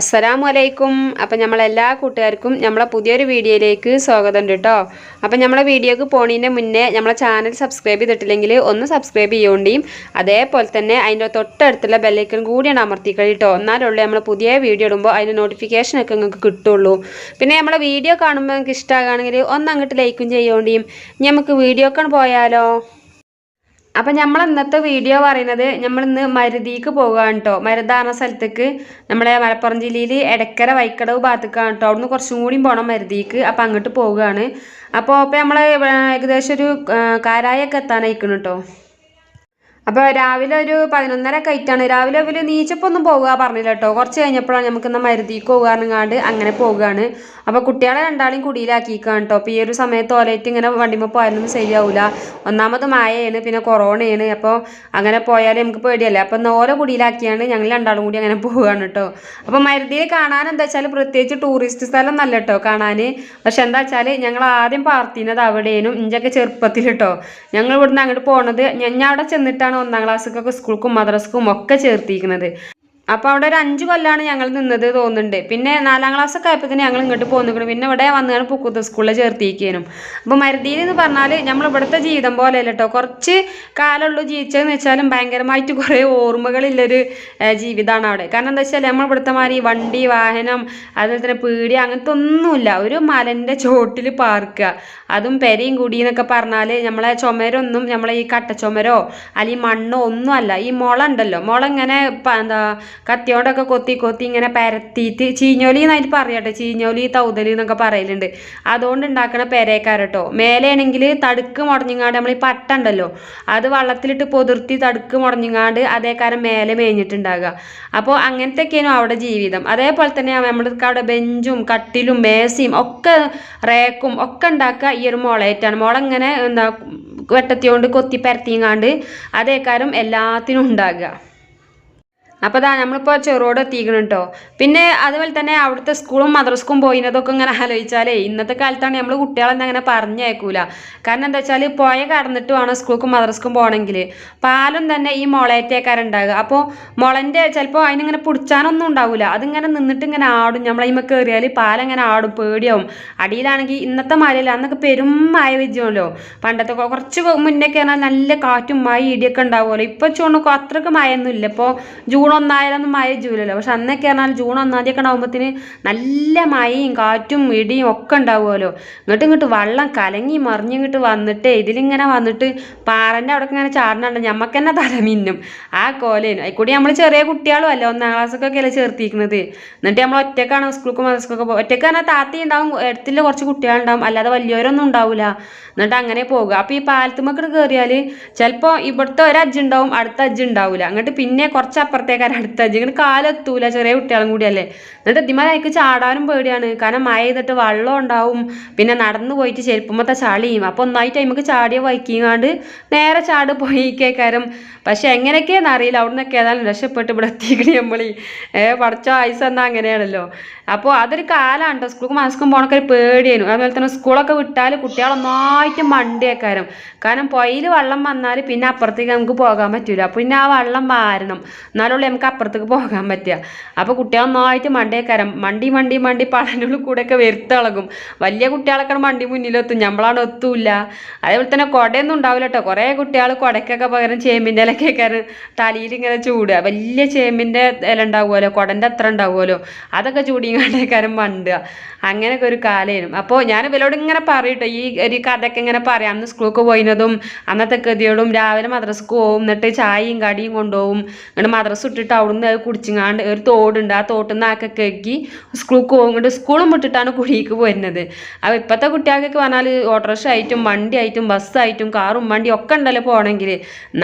അസ്സലാമു അലൈക്കും അപ്പം നമ്മളെല്ലാ കൂട്ടുകാർക്കും നമ്മളെ പുതിയൊരു വീഡിയോയിലേക്ക് സ്വാഗതം കേട്ടോ അപ്പം നമ്മളെ വീഡിയോക്ക് പോണതിന്റെ മുന്നേ നമ്മളെ ചാനൽ സബ്സ്ക്രൈബ് ചെയ്തിട്ടില്ലെങ്കിൽ ഒന്ന് സബ്സ്ക്രൈബ് ചെയ്യുകയും അതേപോലെ തന്നെ അതിന്റെ തൊട്ടടുത്തുള്ള ബെല്ലൈക്കൺ കൂടിയാണ് അമർത്തിക്കളി കേട്ടോ എന്നാലുള്ളൂ നമ്മൾ പുതിയ വീഡിയോ ഇടുമ്പോൾ അതിന്റെ നോട്ടിഫിക്കേഷൻ ഒക്കെ നിങ്ങൾക്ക് കിട്ടുള്ളൂ. പിന്നെ നമ്മളെ വീഡിയോ കാണുമ്പോൾ നിങ്ങൾക്ക് ഇഷ്ടമാകുകയാണെങ്കിൽ ഒന്ന് അങ്ങോട്ട് ലൈക്കും ഇനി നമുക്ക് വീഡിയോക്കാണ് പോയാലോ? അപ്പം നമ്മൾ ഇന്നത്തെ വീഡിയോ പറയുന്നത് നമ്മൾ ഇന്ന് മരുതിക്ക് പോകുകയാണ് കേട്ടോ മരുതാണ സ്ഥലത്തേക്ക് നമ്മളെ മലപ്പുറം ജില്ലയിൽ എടക്കര വൈക്കടവ് ഭാഗത്തേക്കാണ് കേട്ടോ അവിടുന്ന് കുറച്ചും കൂടിയും പോകണം മരുതിക്ക്. അപ്പം അങ്ങോട്ട് പോവുകയാണ് അപ്പോൾ ഇപ്പം നമ്മൾ ഏകദേശം ഒരു കാരായൊക്കെ എത്താനായിക്കണം കേട്ടോ അപ്പോൾ രാവിലെ ഒരു പതിനൊന്നര കയറ്റാണ് രാവിലെ അവർ നീച്ചപ്പൊന്നും പോകുക പറഞ്ഞില്ല കേട്ടോ. കുറച്ച് കഴിഞ്ഞപ്പോഴാണ് നമുക്ക് ഇന്ന് മരുതിക്ക് പോകാറുങ്ങാണ്ട് അങ്ങനെ പോവുകയാണ്. അപ്പോൾ കുട്ടികളെ രണ്ടാളെയും കുടിയിലാക്കിയിരിക്കുകയാണ് കേട്ടോ. അപ്പോൾ ഈ ഒരു സമയത്ത് ഓലയിട്ട് ഇങ്ങനെ വണ്ടിമ്മ പോയാലൊന്നും ശരിയാവില്ല ഒന്നാമത് മായയാണ് പിന്നെ കൊറോണയാണ്. അപ്പോൾ അങ്ങനെ പോയാൽ നമുക്ക് പേടിയല്ലേ? അപ്പോൾ ഇന്ന് ഓരോ കുടിയിലാക്കിയാണ് ഞങ്ങൾ രണ്ടാളും കൂടി അങ്ങനെ പോവുകയാണ് കേട്ടോ. അപ്പോൾ മരുതിയിൽ കാണാൻ എന്താ വെച്ചാൽ പ്രത്യേകിച്ച് ടൂറിസ്റ്റ് സ്ഥലം നല്ല കേട്ടോ കാണാൻ പക്ഷെ എന്താ വെച്ചാൽ ഞങ്ങൾ ആദ്യം പാർത്തിനത് അവിടെയും ഇഞ്ചൊക്കെ ചെറുപ്പത്തിൽ കേട്ടോ. ഞങ്ങൾ ഇവിടുന്ന് അങ്ങോട്ട് പോണത് ഞാൻ അവിടെ ചെന്നിട്ടാണ് ഒന്നാം ക്ലാസ്സൊക്കെ സ്കൂൾക്കും മദ്രസക്കും ഒക്കെ ചേർത്തിരിക്കുന്നത്. അപ്പോൾ അവിടെ ഒരു അഞ്ച് കൊല്ലാണ് ഞങ്ങൾ നിന്നത് തോന്നുന്നുണ്ട്. പിന്നെ നാലാം ക്ലാസ്സൊക്കെ ആയപ്പോൾ ഞങ്ങൾ ഇങ്ങോട്ട് പോന്നിക്കണം പിന്നെ ഇവിടെ വന്നാണ് പുക്കുത്ത സ്കൂളിൽ ചേർത്തിരിക്കാനും. അപ്പോൾ മരുതിയിൽ എന്ന് പറഞ്ഞാൽ നമ്മൾ ഇവിടുത്തെ ജീവിതം പോലെ അല്ല കേട്ടോ കുറച്ച് കാലമുള്ളൂ ജീവിച്ചതെന്ന് വെച്ചാലും ഭയങ്കരമായിട്ട് കുറേ ഓർമ്മകളില്ലൊരു ജീവിതമാണ് അവിടെ. കാരണം എന്താ വെച്ചാൽ നമ്മൾ ഇവിടുത്തെ മാതിരി വണ്ടി വാഹനം അതുപോലെ തന്നെ പീടി അങ്ങനത്തെ ഒന്നുമില്ല. ഒരു മലന്റെ ചോട്ടിൽ പാർക്കുക. അതും പെരയും കുടി എന്നൊക്കെ പറഞ്ഞാൽ നമ്മളെ ചുമരൊന്നും നമ്മളെ ഈ കട്ടച്ചുമരോ അല്ലെങ്കിൽ മണ്ണോ ഒന്നും അല്ല. ഈ മുള ഉണ്ടല്ലോ. മുള ഇങ്ങനെ എന്താ കത്തിയോണ്ടൊക്കെ കൊത്തി കൊത്തി ഇങ്ങനെ പരത്തിയിട്ട് ചീഞ്ഞോലി എന്നായിട്ട് പറയട്ടെ ചീഞ്ഞോലി തൗതലി എന്നൊക്കെ പറയലുണ്ട്. അതുകൊണ്ട് ഉണ്ടാക്കണ പെരേക്കാരട്ടോ മേലെയാണെങ്കിൽ തടുക്ക് മുടഞ്ഞിങ്ങാണ്ട് നമ്മൾ ഈ പട്ട ഉണ്ടല്ലോ അത് വെള്ളത്തിലിട്ട് പൊതിർത്തി തടുക്ക് മുടഞ്ഞിങ്ങാണ്ട് അതേക്കാരം മേലെ മേഞ്ഞിട്ടുണ്ടാകുക അപ്പോൾ അങ്ങനത്തെയൊക്കെയാണ് അവിടെ ജീവിതം. അതേപോലെ തന്നെ നമ്മൾക്ക് അവിടെ ബെഞ്ചും കട്ടിലും മേശയും ഒക്കെ റേക്കും ഒക്കെ ഉണ്ടാക്കുക ഈ ഒരു മുളയേറ്റാണ് മുള ഇങ്ങനെ എന്താ വെട്ടത്തിയോണ്ട് കൊത്തി പരത്തിങ്ങാണ്ട് അതേക്കാരം എല്ലാത്തിനും ഉണ്ടാകുക അപ്പോൾ അതാ നമ്മളിപ്പോൾ ചെറുതോട് എത്തിക്കണം കേട്ടോ പിന്നെ അതുപോലെ തന്നെ അവിടുത്തെ സ്കൂളും മദ്രസ്ക്കും പോയിനതൊക്കെ ഇങ്ങനെ ആലോചിച്ചാലേ ഇന്നത്തെ കാലത്താണ് നമ്മൾ കുട്ടികളെന്ന് അങ്ങനെ പറഞ്ഞേക്കൂല. കാരണം എന്താ വെച്ചാൽ പുഴ കടന്നിട്ട് വേണം സ്കൂൾക്കും മദ്രസ്ക്കും പോകണമെങ്കിൽ പാലും തന്നെ ഈ മുളയറ്റേക്കാരുണ്ടാകുക അപ്പോൾ മുളന്റെ ചിലപ്പോൾ അതിനിങ്ങനെ പിടിച്ചാനൊന്നും ഉണ്ടാവില്ല അതിങ്ങനെ നിന്നിട്ട് ഇങ്ങനെ ആടും നമ്മളതിമ കയറിയാൽ പാലങ്ങനെ ആടും പേടിയാവും. അടിയിലാണെങ്കിൽ ഇന്നത്തെ മഴയില്ല അന്നൊക്കെ പെരും മഴ വിജയമല്ലോ പണ്ടത്തെ കുറച്ച് മുന്നേ കയറാൻ നല്ല കാറ്റും മഴ ഇടിയൊക്കെ ഉണ്ടാവുമല്ലോ. ഇപ്പോൾ ചൂണ്ടൊക്കെ അത്രയ്ക്ക് മഴയൊന്നും ഇല്ല ഇപ്പോൾ ജൂൺ ഒന്നായാലൊന്നും മഴ ജൂലല്ലോ പക്ഷെ അന്നൊക്കെ പറഞ്ഞാൽ ജൂൺ ഒന്നാം തീയതി ഒക്കെ ആകുമ്പോഴത്തേന് നല്ല മഴയും കാറ്റും ഇടിയും ഒക്കെ ഉണ്ടാവുമല്ലോ. ഇങ്ങോട്ട് ഇങ്ങോട്ട് വെള്ളം കലങ്ങി മറിഞ്ഞിങ്ങോട്ട് വന്നിട്ട് ഇതിലിങ്ങനെ വന്നിട്ട് പാറന്റെ അവിടെ ഇങ്ങനെ ചാടുന്നുണ്ട്. ഞമ്മക്ക് തന്നെ തലമിന്നും ആ കോലേനും. അതിൽക്കൂടി നമ്മൾ ചെറിയ കുട്ടികളും അല്ല ഒന്നാം ക്ലാസ്സൊക്കെ അല്ലേ ചേർത്തിരിക്കുന്നത്. എന്നിട്ട് നമ്മൾ ഒറ്റക്കാണ് സ്കൂൾക്കും മദ്രസ്ക്കൊക്കെ ഒറ്റക്കാണ് താത്തി ഉണ്ടാവും ഇടത്തിൽ കുറച്ച് കുട്ടികളുണ്ടാവും. അല്ലാതെ വലിയവരൊന്നും ഉണ്ടാവില്ല എന്നിട്ട് അങ്ങനെ പോകുക അപ്പോൾ ഈ പാലത്തുമ്മക്കട് കയറിയാൽ ചിലപ്പോൾ ഇവിടുത്തെ ഒരു അജ്ജുണ്ടാവും അടുത്ത അജ്ജുണ്ടാവില്ല അങ്ങോട്ട് പിന്നെ കുറച്ച് അപ്പുറത്തേക്കാണ് അടുത്ത ഇങ്ങോട്ട് കാലെത്തൂല ചെറിയ കുട്ടികളും കൂടിയല്ലേ. എന്നിട്ട് ഇതിന്മേൽ അതിക്ക് ചാടാനും പേടിയാണ്. കാരണം മഴ ചെയ്തിട്ട് വെള്ളം ഉണ്ടാവും. പിന്നെ നടന്നു പോയിട്ട് ചെരുപ്പുമ്പത്തെ ചളിയും. അപ്പോൾ ഒന്നായിട്ട് നമുക്ക് ചാടിയ വൈക്കിങ്ങാണ്ട് നേരെ ചാട് പോയി കേക്കാരം. പക്ഷെ എങ്ങനെയൊക്കെയാണെന്ന് അറിയില്ല. അവിടെ നിന്നൊക്കെ ഏതായാലും രക്ഷപ്പെട്ട് ഇവിടെ എത്തിക്കണി നമ്മളീ. ഏ പഠിച്ച ആയുസ് എന്നാൽ അങ്ങനെയാണല്ലോ. അപ്പോൾ അതൊരു കാലമാണ് കേട്ടോ സ്കൂൾക്ക് മാസ്കും പോണൊക്കെ ഒരു പേടിയായിരുന്നു അതുപോലെ തന്നെ സ്കൂളൊക്കെ വിട്ടാൽ കുട്ടികൾ ഒന്നായിട്ട് മണ്ടിയേക്കാരം കാരണം പുഴയിൽ വെള്ളം വന്നാൽ പിന്നെ അപ്പുറത്തേക്ക് നമുക്ക് പോകാൻ പറ്റില്ല പിന്നെ ആ വെള്ളം വാരണം. എന്നാലുള്ളൂ നമുക്ക് അപ്പുറത്തേക്ക് പോകാൻ പറ്റുക. അപ്പോൾ കുട്ടികൾ ഒന്നായിട്ട് മണ്ടിയേക്കാരം മണ്ടി മണ്ടി മണ്ടി പടനുള്ളിൽ കൂടെയൊക്കെ വരുത്തിളകും വലിയ കുട്ടികളൊക്കെ മണ്ടി മുന്നിലെത്തും. നമ്മളാണ് എത്തൂല്ല അതേപോലെ തന്നെ കുടയൊന്നും ഉണ്ടാവില്ല കേട്ടോ. കുറേ കുട്ടികൾ കുടയ്ക്കൊക്കെ പകരം ചേമ്പിന്റെ ഇലക്കൊക്കെ തലയിൽ ഇങ്ങനെ ചൂടുക. വലിയ ചേമ്പിന്റെ ഇല ഉണ്ടാവുമല്ലോ? കുടന്റെ അത്ര ഉണ്ടാവുമല്ലോ? അതൊക്കെ ചൂടിങ്ങാണ്ടേക്കാരം മണ്ടുക. അങ്ങനെയൊക്കെ ഒരു കാലമായിരുന്നു. അപ്പോൾ ഞാൻ ഇവരോട് ഇങ്ങനെ പറയട്ടോ ഈ ഒരു കഥയൊക്കെ ഇങ്ങനെ പറയാം. അന്ന് സ്കൂൾക്ക് പോയിരുന്നതും അന്നത്തെ കൃതികളും രാവിലെ മദ്രസക്ക് പോകും എന്നിട്ട് ചായയും കടിയും കൊണ്ടുപോകും എന്നിട്ട് മദ്രസ ഇട്ടിട്ട് അവിടുന്ന് അത് കുടിച്ചിങ്ങാണ്ട് ഒരു തോടുണ്ട്. ആ തോട്ടിൽ നിന്ന് ആക്കെ ആക്കി സ്കൂൾക്ക് പോകും ഇങ്ങോട്ട് സ്കൂളും വിട്ടിട്ടാണ് കുടിക്ക് പോരുന്നത് അപ്പോൾ ഇപ്പോഴത്തെ കുട്ടികൾക്കൊക്കെ പറഞ്ഞാൽ ഓട്ടോറിക്ഷ ആയിട്ടും വണ്ടി ആയിട്ടും ബസ്സായിട്ടും കാറും വണ്ടി ഒക്കെ ഉണ്ടല്ലോ പോകണമെങ്കിൽ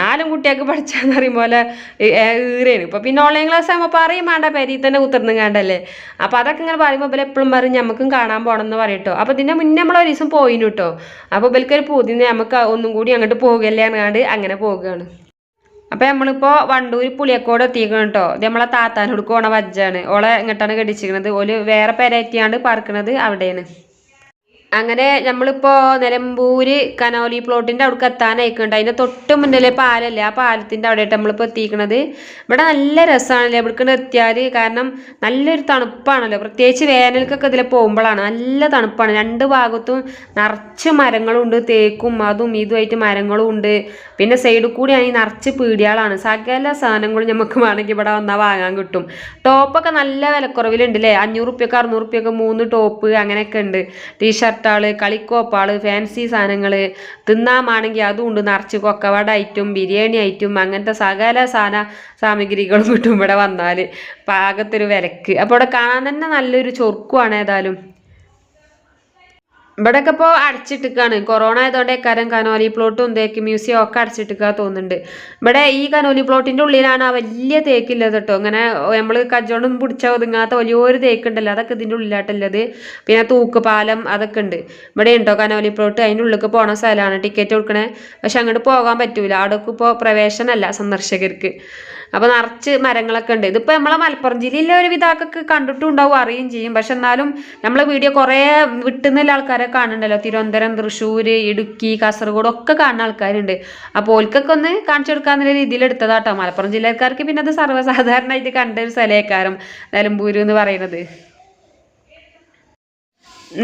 നാലും കുട്ടികൾക്ക് പഠിച്ചാന്ന് പറയും പോലെ ഈറേന് ഇപ്പോൾ പിന്നെ ഓൺലൈൻ ക്ലാസ് ആകുമ്പോൾ പറയും വേണ്ട പരി തന്നെ കുത്തിർന്നും കണ്ടല്ലേ അപ്പോൾ അതൊക്കെ ഇങ്ങനെ പറയുമ്പോൾ ഇവർ എപ്പോഴും പറയും നമുക്കും കാണാൻ പോകണം എന്ന് പറയും കേട്ടോ അപ്പോൾ ഇതിന്റെ മുന്നേ നമ്മൾ ഒരു ദിവസം പോയിന് കേട്ടോ അപ്പോൾ ഇവൽക്കൊരു പുതിയ നമുക്ക് ഒന്നും കൂടി അങ്ങോട്ട് പോകല്ലേ എന്നാണ്ട് അങ്ങനെ പോവുകയാണ് അപ്പോൾ നമ്മളിപ്പോൾ വണ്ടൂർ പുളിയക്കോട് എത്തിക്കണം കേട്ടോ ഇത് നമ്മളെ താത്താനോട് പോണ വജ്ജാണ്. ഓളെ ഇങ്ങോട്ടാണ് കടിച്ചിരിക്കുന്നത് ഓൽ വേറെ പെരയറ്റിയാണ്ട് പറക്കണത് അവിടെയാണ്. അങ്ങനെ നമ്മളിപ്പോൾ നിലമ്പൂര് കനോലി പ്ലോട്ടിന്റെ അവിടേക്ക് എത്താനായിക്കുണ്ട് അതിന്റെ തൊട്ട് മുന്നിലെ പാലല്ലേ? ആ പാലത്തിന്റെ അവിടെയായിട്ട് നമ്മളിപ്പോൾ എത്തിക്കണത്. ഇവിടെ നല്ല രസമാണല്ലേ ഇവിടേക്ക് എത്തിയാൽ കാരണം നല്ലൊരു തണുപ്പാണല്ലോ. പ്രത്യേകിച്ച് വേനൽക്കൊക്കെ ഇതിൽ പോകുമ്പോഴാണ് നല്ല തണുപ്പാണ്. രണ്ട് ഭാഗത്തും നിറച്ച് മരങ്ങളുണ്ട്. തേക്കും അതും ഇതുമായിട്ട് മരങ്ങളും ഉണ്ട്. പിന്നെ സൈഡിൽ കൂടി ആണെങ്കിൽ നിറച്ച് പീടികളാണ് സകല സാധനങ്ങളും നമുക്ക് വേണമെങ്കിൽ ഇവിടെ വന്നാൽ വാങ്ങാൻ കിട്ടും. ടോപ്പൊക്കെ നല്ല വിലക്കുറവിലുണ്ട് അല്ലേ അഞ്ഞൂറ് റുപ്യൊക്കെ അറുന്നൂറ് റുപ്യൊക്കെ മൂന്ന് ടോപ്പ് അങ്ങനെയൊക്കെ ഉണ്ട്. ടീഷർട്ടാൾ കളിക്കോപ്പാൾ ഫാൻസി സാധനങ്ങൾ തിന്നാമാണെങ്കിൽ അതും ഉണ്ട് നിറച്ച് കൊക്കവട ഐറ്റും ബിരിയാണി ഐറ്റും അങ്ങനത്തെ സകല സാധന സാമഗ്രികളും കിട്ടും ഇവിടെ വന്നാൽ പാകത്തൊരു വിലക്ക്. അപ്പോൾ ഇവിടെ കാണാൻ തന്നെ നല്ലൊരു ചൊർക്കുവാണ് ഏതായാലും. ഇവിടെയൊക്കെ ഇപ്പോൾ അടച്ചിട്ടിക്കാണ് കൊറോണ ആയതുകൊണ്ട് കാരം കനോലി പ്ലോട്ടും തേക്ക് മ്യൂസിയം ഒക്കെ അടച്ചിട്ടിക്കുക തോന്നുന്നുണ്ട്. ഇവിടെ ഈ കനോലി പ്ലോട്ടിന്റെ ഉള്ളിലാണ് ആ വലിയ തേക്കില്ലത് കേട്ടോ. അങ്ങനെ നമ്മൾ കജ്ജോണ്ടൊന്നും പിടിച്ച ഒതുങ്ങാത്ത വലിയൊരു തേക്കുണ്ടല്ലോ അതൊക്കെ ഇതിന്റെ ഉള്ളിലാട്ടുള്ളത് പിന്നെ തൂക്കുപാലം അതൊക്കെ ഉണ്ട്. ഇവിടെ ഉണ്ടോ കനോലി പ്ലോട്ട് അതിന്റെ ഉള്ളിലേക്ക് പോണ സ്ഥലമാണ്. ടിക്കറ്റ് കൊടുക്കണേ. പക്ഷെ അങ്ങോട്ട് പോകാൻ പറ്റൂല. അവിടേക്ക് ഇപ്പോൾ പ്രവേശനമല്ല സന്ദർശകർക്ക്. അപ്പോൾ നിറച്ച് മരങ്ങളൊക്കെ ഉണ്ട്. ഇതിപ്പോൾ നമ്മളെ മലപ്പുറം ജില്ലയിലെ ഒരു വിധാക്കൊക്കെ കണ്ടിട്ടും ഉണ്ടാവും അറിയുകയും ചെയ്യും. പക്ഷെ എന്നാലും നമ്മളെ വീഡിയോ കുറേ വിട്ടുന്നില്ല ആൾക്കാരെ കാണുന്നുണ്ടല്ലോ. തിരുവനന്തപുരം തൃശ്ശൂർ ഇടുക്കി കാസർഗോഡ് ഒക്കെ കാണുന്ന ആൾക്കാരുണ്ട്. അപ്പോൾ ഓൽക്കൊക്കെ ഒന്ന് കാണിച്ചു കൊടുക്കാന്നുള്ള രീതിയിൽ എടുത്തതാട്ടോ. മലപ്പുറം ജില്ലക്കാർക്ക് പിന്നെ അത് സർവസാധാരണമായിട്ട് കണ്ട ഒരു സ്ഥലേക്കാരം നിലമ്പൂര് എന്ന് പറയുന്നത്.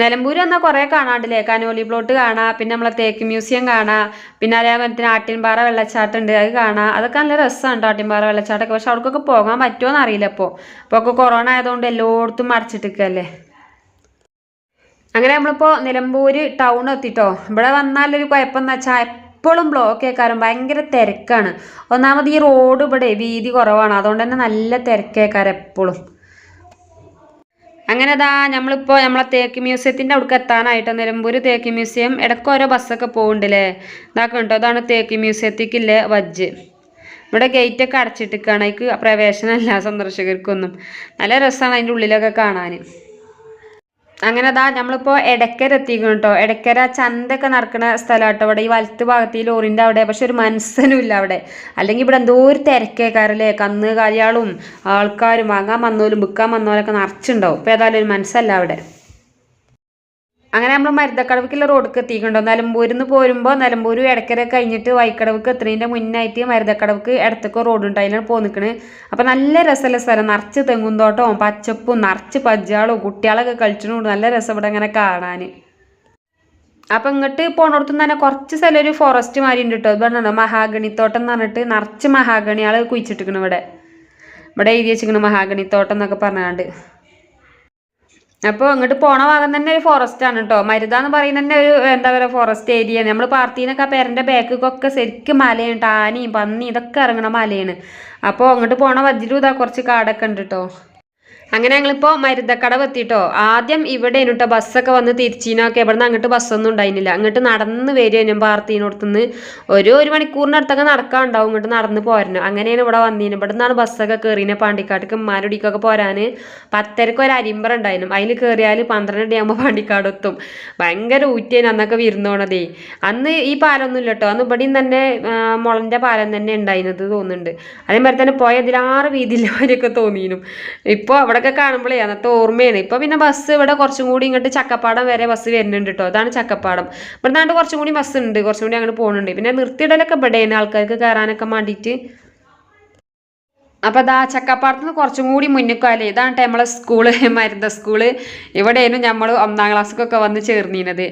നിലമ്പൂർ വന്നാൽ കുറേ കാണാണ്ടില്ലേ കനോലി പ്ലോട്ട് കാണാം പിന്നെ നമ്മളെ തേക്ക് മ്യൂസിയം കാണാം പിന്നെ അതേപോലെ തന്നെ ആട്ടിൻപാറ വെള്ളച്ചാട്ടം ഉണ്ട് അത് കാണാം. അതൊക്കെ നല്ല രസമാണ് ആട്ടിൻപാറ വെള്ളച്ചാട്ടമൊക്കെ പക്ഷെ അവിടേക്കൊക്കെ പോകാൻ പറ്റുമോ എന്ന് അറിയില്ല ഇപ്പോൾ അപ്പോൾ ഒക്കെ കൊറോണ ആയതുകൊണ്ട് എല്ലായിടത്തും അടച്ചിട്ടിരിക്കുകയല്ലേ അങ്ങനെ നമ്മളിപ്പോൾ നിലമ്പൂർ ടൗൺ എത്തിട്ടോ. ഇവിടെ വന്നാലൊരു കുഴപ്പം എന്ന് വെച്ചാൽ എപ്പോഴും ബ്ലോക്ക് കേൾക്കാറും ഭയങ്കര തിരക്കാണ്. ഒന്നാമത് ഈ റോഡ് ഇവിടെ വീതി കുറവാണ്. അതുകൊണ്ട് തന്നെ നല്ല തിരക്കേക്കാരം എപ്പോഴും. അങ്ങനെ ദാ നമ്മളിപ്പോൾ നമ്മളെ തേക്ക് മ്യൂസിയത്തിന്റെ അവിടേക്ക് എത്താനായിട്ട് നിലമ്പൂർ തേക്ക് മ്യൂസിയം ഇടയ്ക്ക് ഓരോ ബസ്സൊക്കെ പോകുന്നുണ്ടല്ലേ ഇതാക്കെ കേട്ടോ അതാണ് തേക്ക് മ്യൂസിയത്തേക്കില്ലേ വജ്ജ്. ഇവിടെ ഗേറ്റൊക്കെ അടച്ചിട്ടിരിക്കുകയാണ് അതിക്ക് പ്രവേശനമല്ല സന്ദർശകർക്കൊന്നും. നല്ല രസമാണ് അതിന്റെ ഉള്ളിലൊക്കെ കാണാൻ. അങ്ങനെ അതാ നമ്മളിപ്പോൾ എടക്കര എത്തിക്കണം കേട്ടോ എടക്കര ചന്തയൊക്കെ നടക്കുന്ന സ്ഥലം കേട്ടോ ഇവിടെ ഈ വലത്ത് ഭാഗത്ത് ഈ ലോറിന്റെ അവിടെ. പക്ഷെ ഒരു മനസ്സനും ഇല്ല അവിടെ. അല്ലെങ്കിൽ ഇവിടെ എന്തോ ഒരു തിരക്കേക്കാരല്ലേ. കന്ന് കാര്യാളും ആൾക്കാരും വാങ്ങാൻ വന്നോലും വിൽക്കാൻ വന്നോലൊക്കെ നിറച്ചുണ്ടാവും. ഇപ്പോൾ ഏതായാലും ഒരു മനസ്സല്ല അവിടെ. അങ്ങനെ നമ്മൾ മരുതക്കടവിക്കുള്ള റോഡൊക്കെ എത്തിയിട്ടുണ്ടോ. നിലമ്പൂരിൽ നിന്ന് പോരുമ്പോൾ നിലമ്പൂർ ഇടക്കര കഴിഞ്ഞിട്ട് വൈക്കടവിക്ക് എത്തുന്നതിന്റെ മുന്നായിട്ട് മരുതക്കടവിക്ക് ഇടത്തൊക്കെ റോഡ് ഉണ്ട് അതിലാണ് പോ നിൽക്കണത് അപ്പോൾ നല്ല രസമുള്ള സ്ഥലം. നിറച്ച് തെങ്ങും തോട്ടവും പച്ചപ്പും നിറച്ച് പജ്ജാളും കുട്ടികളൊക്കെ കളിച്ചിട്ടുണ്ട് നല്ല രസം ഇവിടെ ഇങ്ങനെ കാണാൻ അപ്പം ഇങ്ങോട്ട് പോണോടത്തുനിന്ന് തന്നെ കുറച്ച് സ്ഥലം ഒരു ഫോറസ്റ്റ് മാതിരി ഉണ്ട് കേട്ടോ പറഞ്ഞോ മഹാഗണിത്തോട്ടം എന്ന് പറഞ്ഞിട്ട് നിറച്ച് മഹാഗണികൾ കുഴിച്ചിട്ടിരിക്കണം ഇവിടെ. ഇവിടെ എഴുതി വെച്ചിരിക്കണം മഹാഗണിത്തോട്ടം എന്നൊക്കെ പറഞ്ഞാണ്ട് അപ്പോൾ അങ്ങോട്ട് പോണ ഭാഗം തന്നെ ഒരു ഫോറസ്റ്റ് ആണ് കേട്ടോ മരുത എന്ന് പറയുന്ന തന്നെ ഒരു എന്താ പറയുക ഫോറസ്റ്റ് ഏരിയ ആണ്. നമ്മൾ പാർട്ടീനൊക്കെ ആ പേരന്റെ ബാക്കൊക്കെ ശരിക്കും മലയാണ്. ടാനിയും പന്നി ഇതൊക്കെ ഇറങ്ങണ മലയാണ്. അപ്പോൾ അങ്ങോട്ട് പോണ വജ്ജിലും കുറച്ച് കാടൊക്കെ ഉണ്ട് കേട്ടോ അങ്ങനെ ഞങ്ങളിപ്പോൾ മരുതക്കടവ് എത്തിയിട്ടോ ആദ്യം ഇവിടെ ഇനിട്ടോ ബസ്സൊക്കെ വന്ന് തിരിച്ചിനൊക്കെ. ഇവിടെ നിന്ന് അങ്ങോട്ട് ബസ്സൊന്നും ഉണ്ടായിരുന്നില്ല. അങ്ങോട്ട് നടന്ന് വരിക ഞാൻ പാർത്തീനോടത്തുനിന്ന്. ഒരു ഒരു മണിക്കൂറിനടുത്തൊക്കെ നടക്കാനുണ്ടാവും ഇങ്ങോട്ട് നടന്ന് പോരണം അങ്ങനെയാണ് ഇവിടെ വന്നീന്. ഇവിടെ നിന്നാണ് ബസ്സൊക്കെ കയറിനെ പാണ്ടിക്കാട്ടിക്ക് ഉമ്മാരുടിക്കൊക്കെ പോരാൻ പത്തരക്ക് ഒരു അരിമ്പറ ഉണ്ടായിരുന്നു. അതിൽ കയറിയാൽ പന്ത്രണ്ട് ആകുമ്പോൾ പാണ്ടിക്കാട് എത്തും. ഭയങ്കര ഊറ്റേന് അന്നൊക്കെ വിരുന്നോണതേ. അന്ന് ഈ പാലൊന്നും ഇല്ല അന്ന് ഇവിടെയും തന്നെ മുളന്റെ പാലം തന്നെ ഉണ്ടായിരുന്നത് തോന്നുന്നുണ്ട്. അതേമാതിരി തന്നെ പോയ അതിലാറ് വീതിയില്ലവരൊക്കെ തോന്നിയിരുന്നു ഇപ്പോൾ അവിടെയൊക്കെ കാണുമ്പോഴേ അന്നത്തെ ഓർമ്മയാണ്. ഇപ്പോൾ പിന്നെ ബസ് ഇവിടെ കുറച്ചും കൂടി ഇങ്ങോട്ട് ചക്കപ്പാടം വരെ ബസ് വരുന്നുണ്ട് കേട്ടോ അതാണ് ചക്കപ്പാടം. ഇവിടെ നിന്നാണ്ട് കുറച്ചും കൂടി ബസ് ഉണ്ട്. കുറച്ചും കൂടി അങ്ങോട്ട് പോകുന്നുണ്ട് പിന്നെ നിർത്തിയിടലൊക്കെ ഇവിടെയാണ്. ആൾക്കാർക്ക് കയറാനൊക്കെ വേണ്ടിയിട്ട് അപ്പോൾ അതാ ചക്കപ്പാടത്ത് നിന്ന് കുറച്ചും കൂടി മുന്നിക്കാലേ. ഇതാണ് നമ്മളെ സ്കൂൾ മരുന്ന സ്കൂൾ. ഇവിടെയാണ് നമ്മൾ ഒന്നാം ക്ലാസ്സൊക്കെ വന്ന് ചേർന്നിരുന്നത്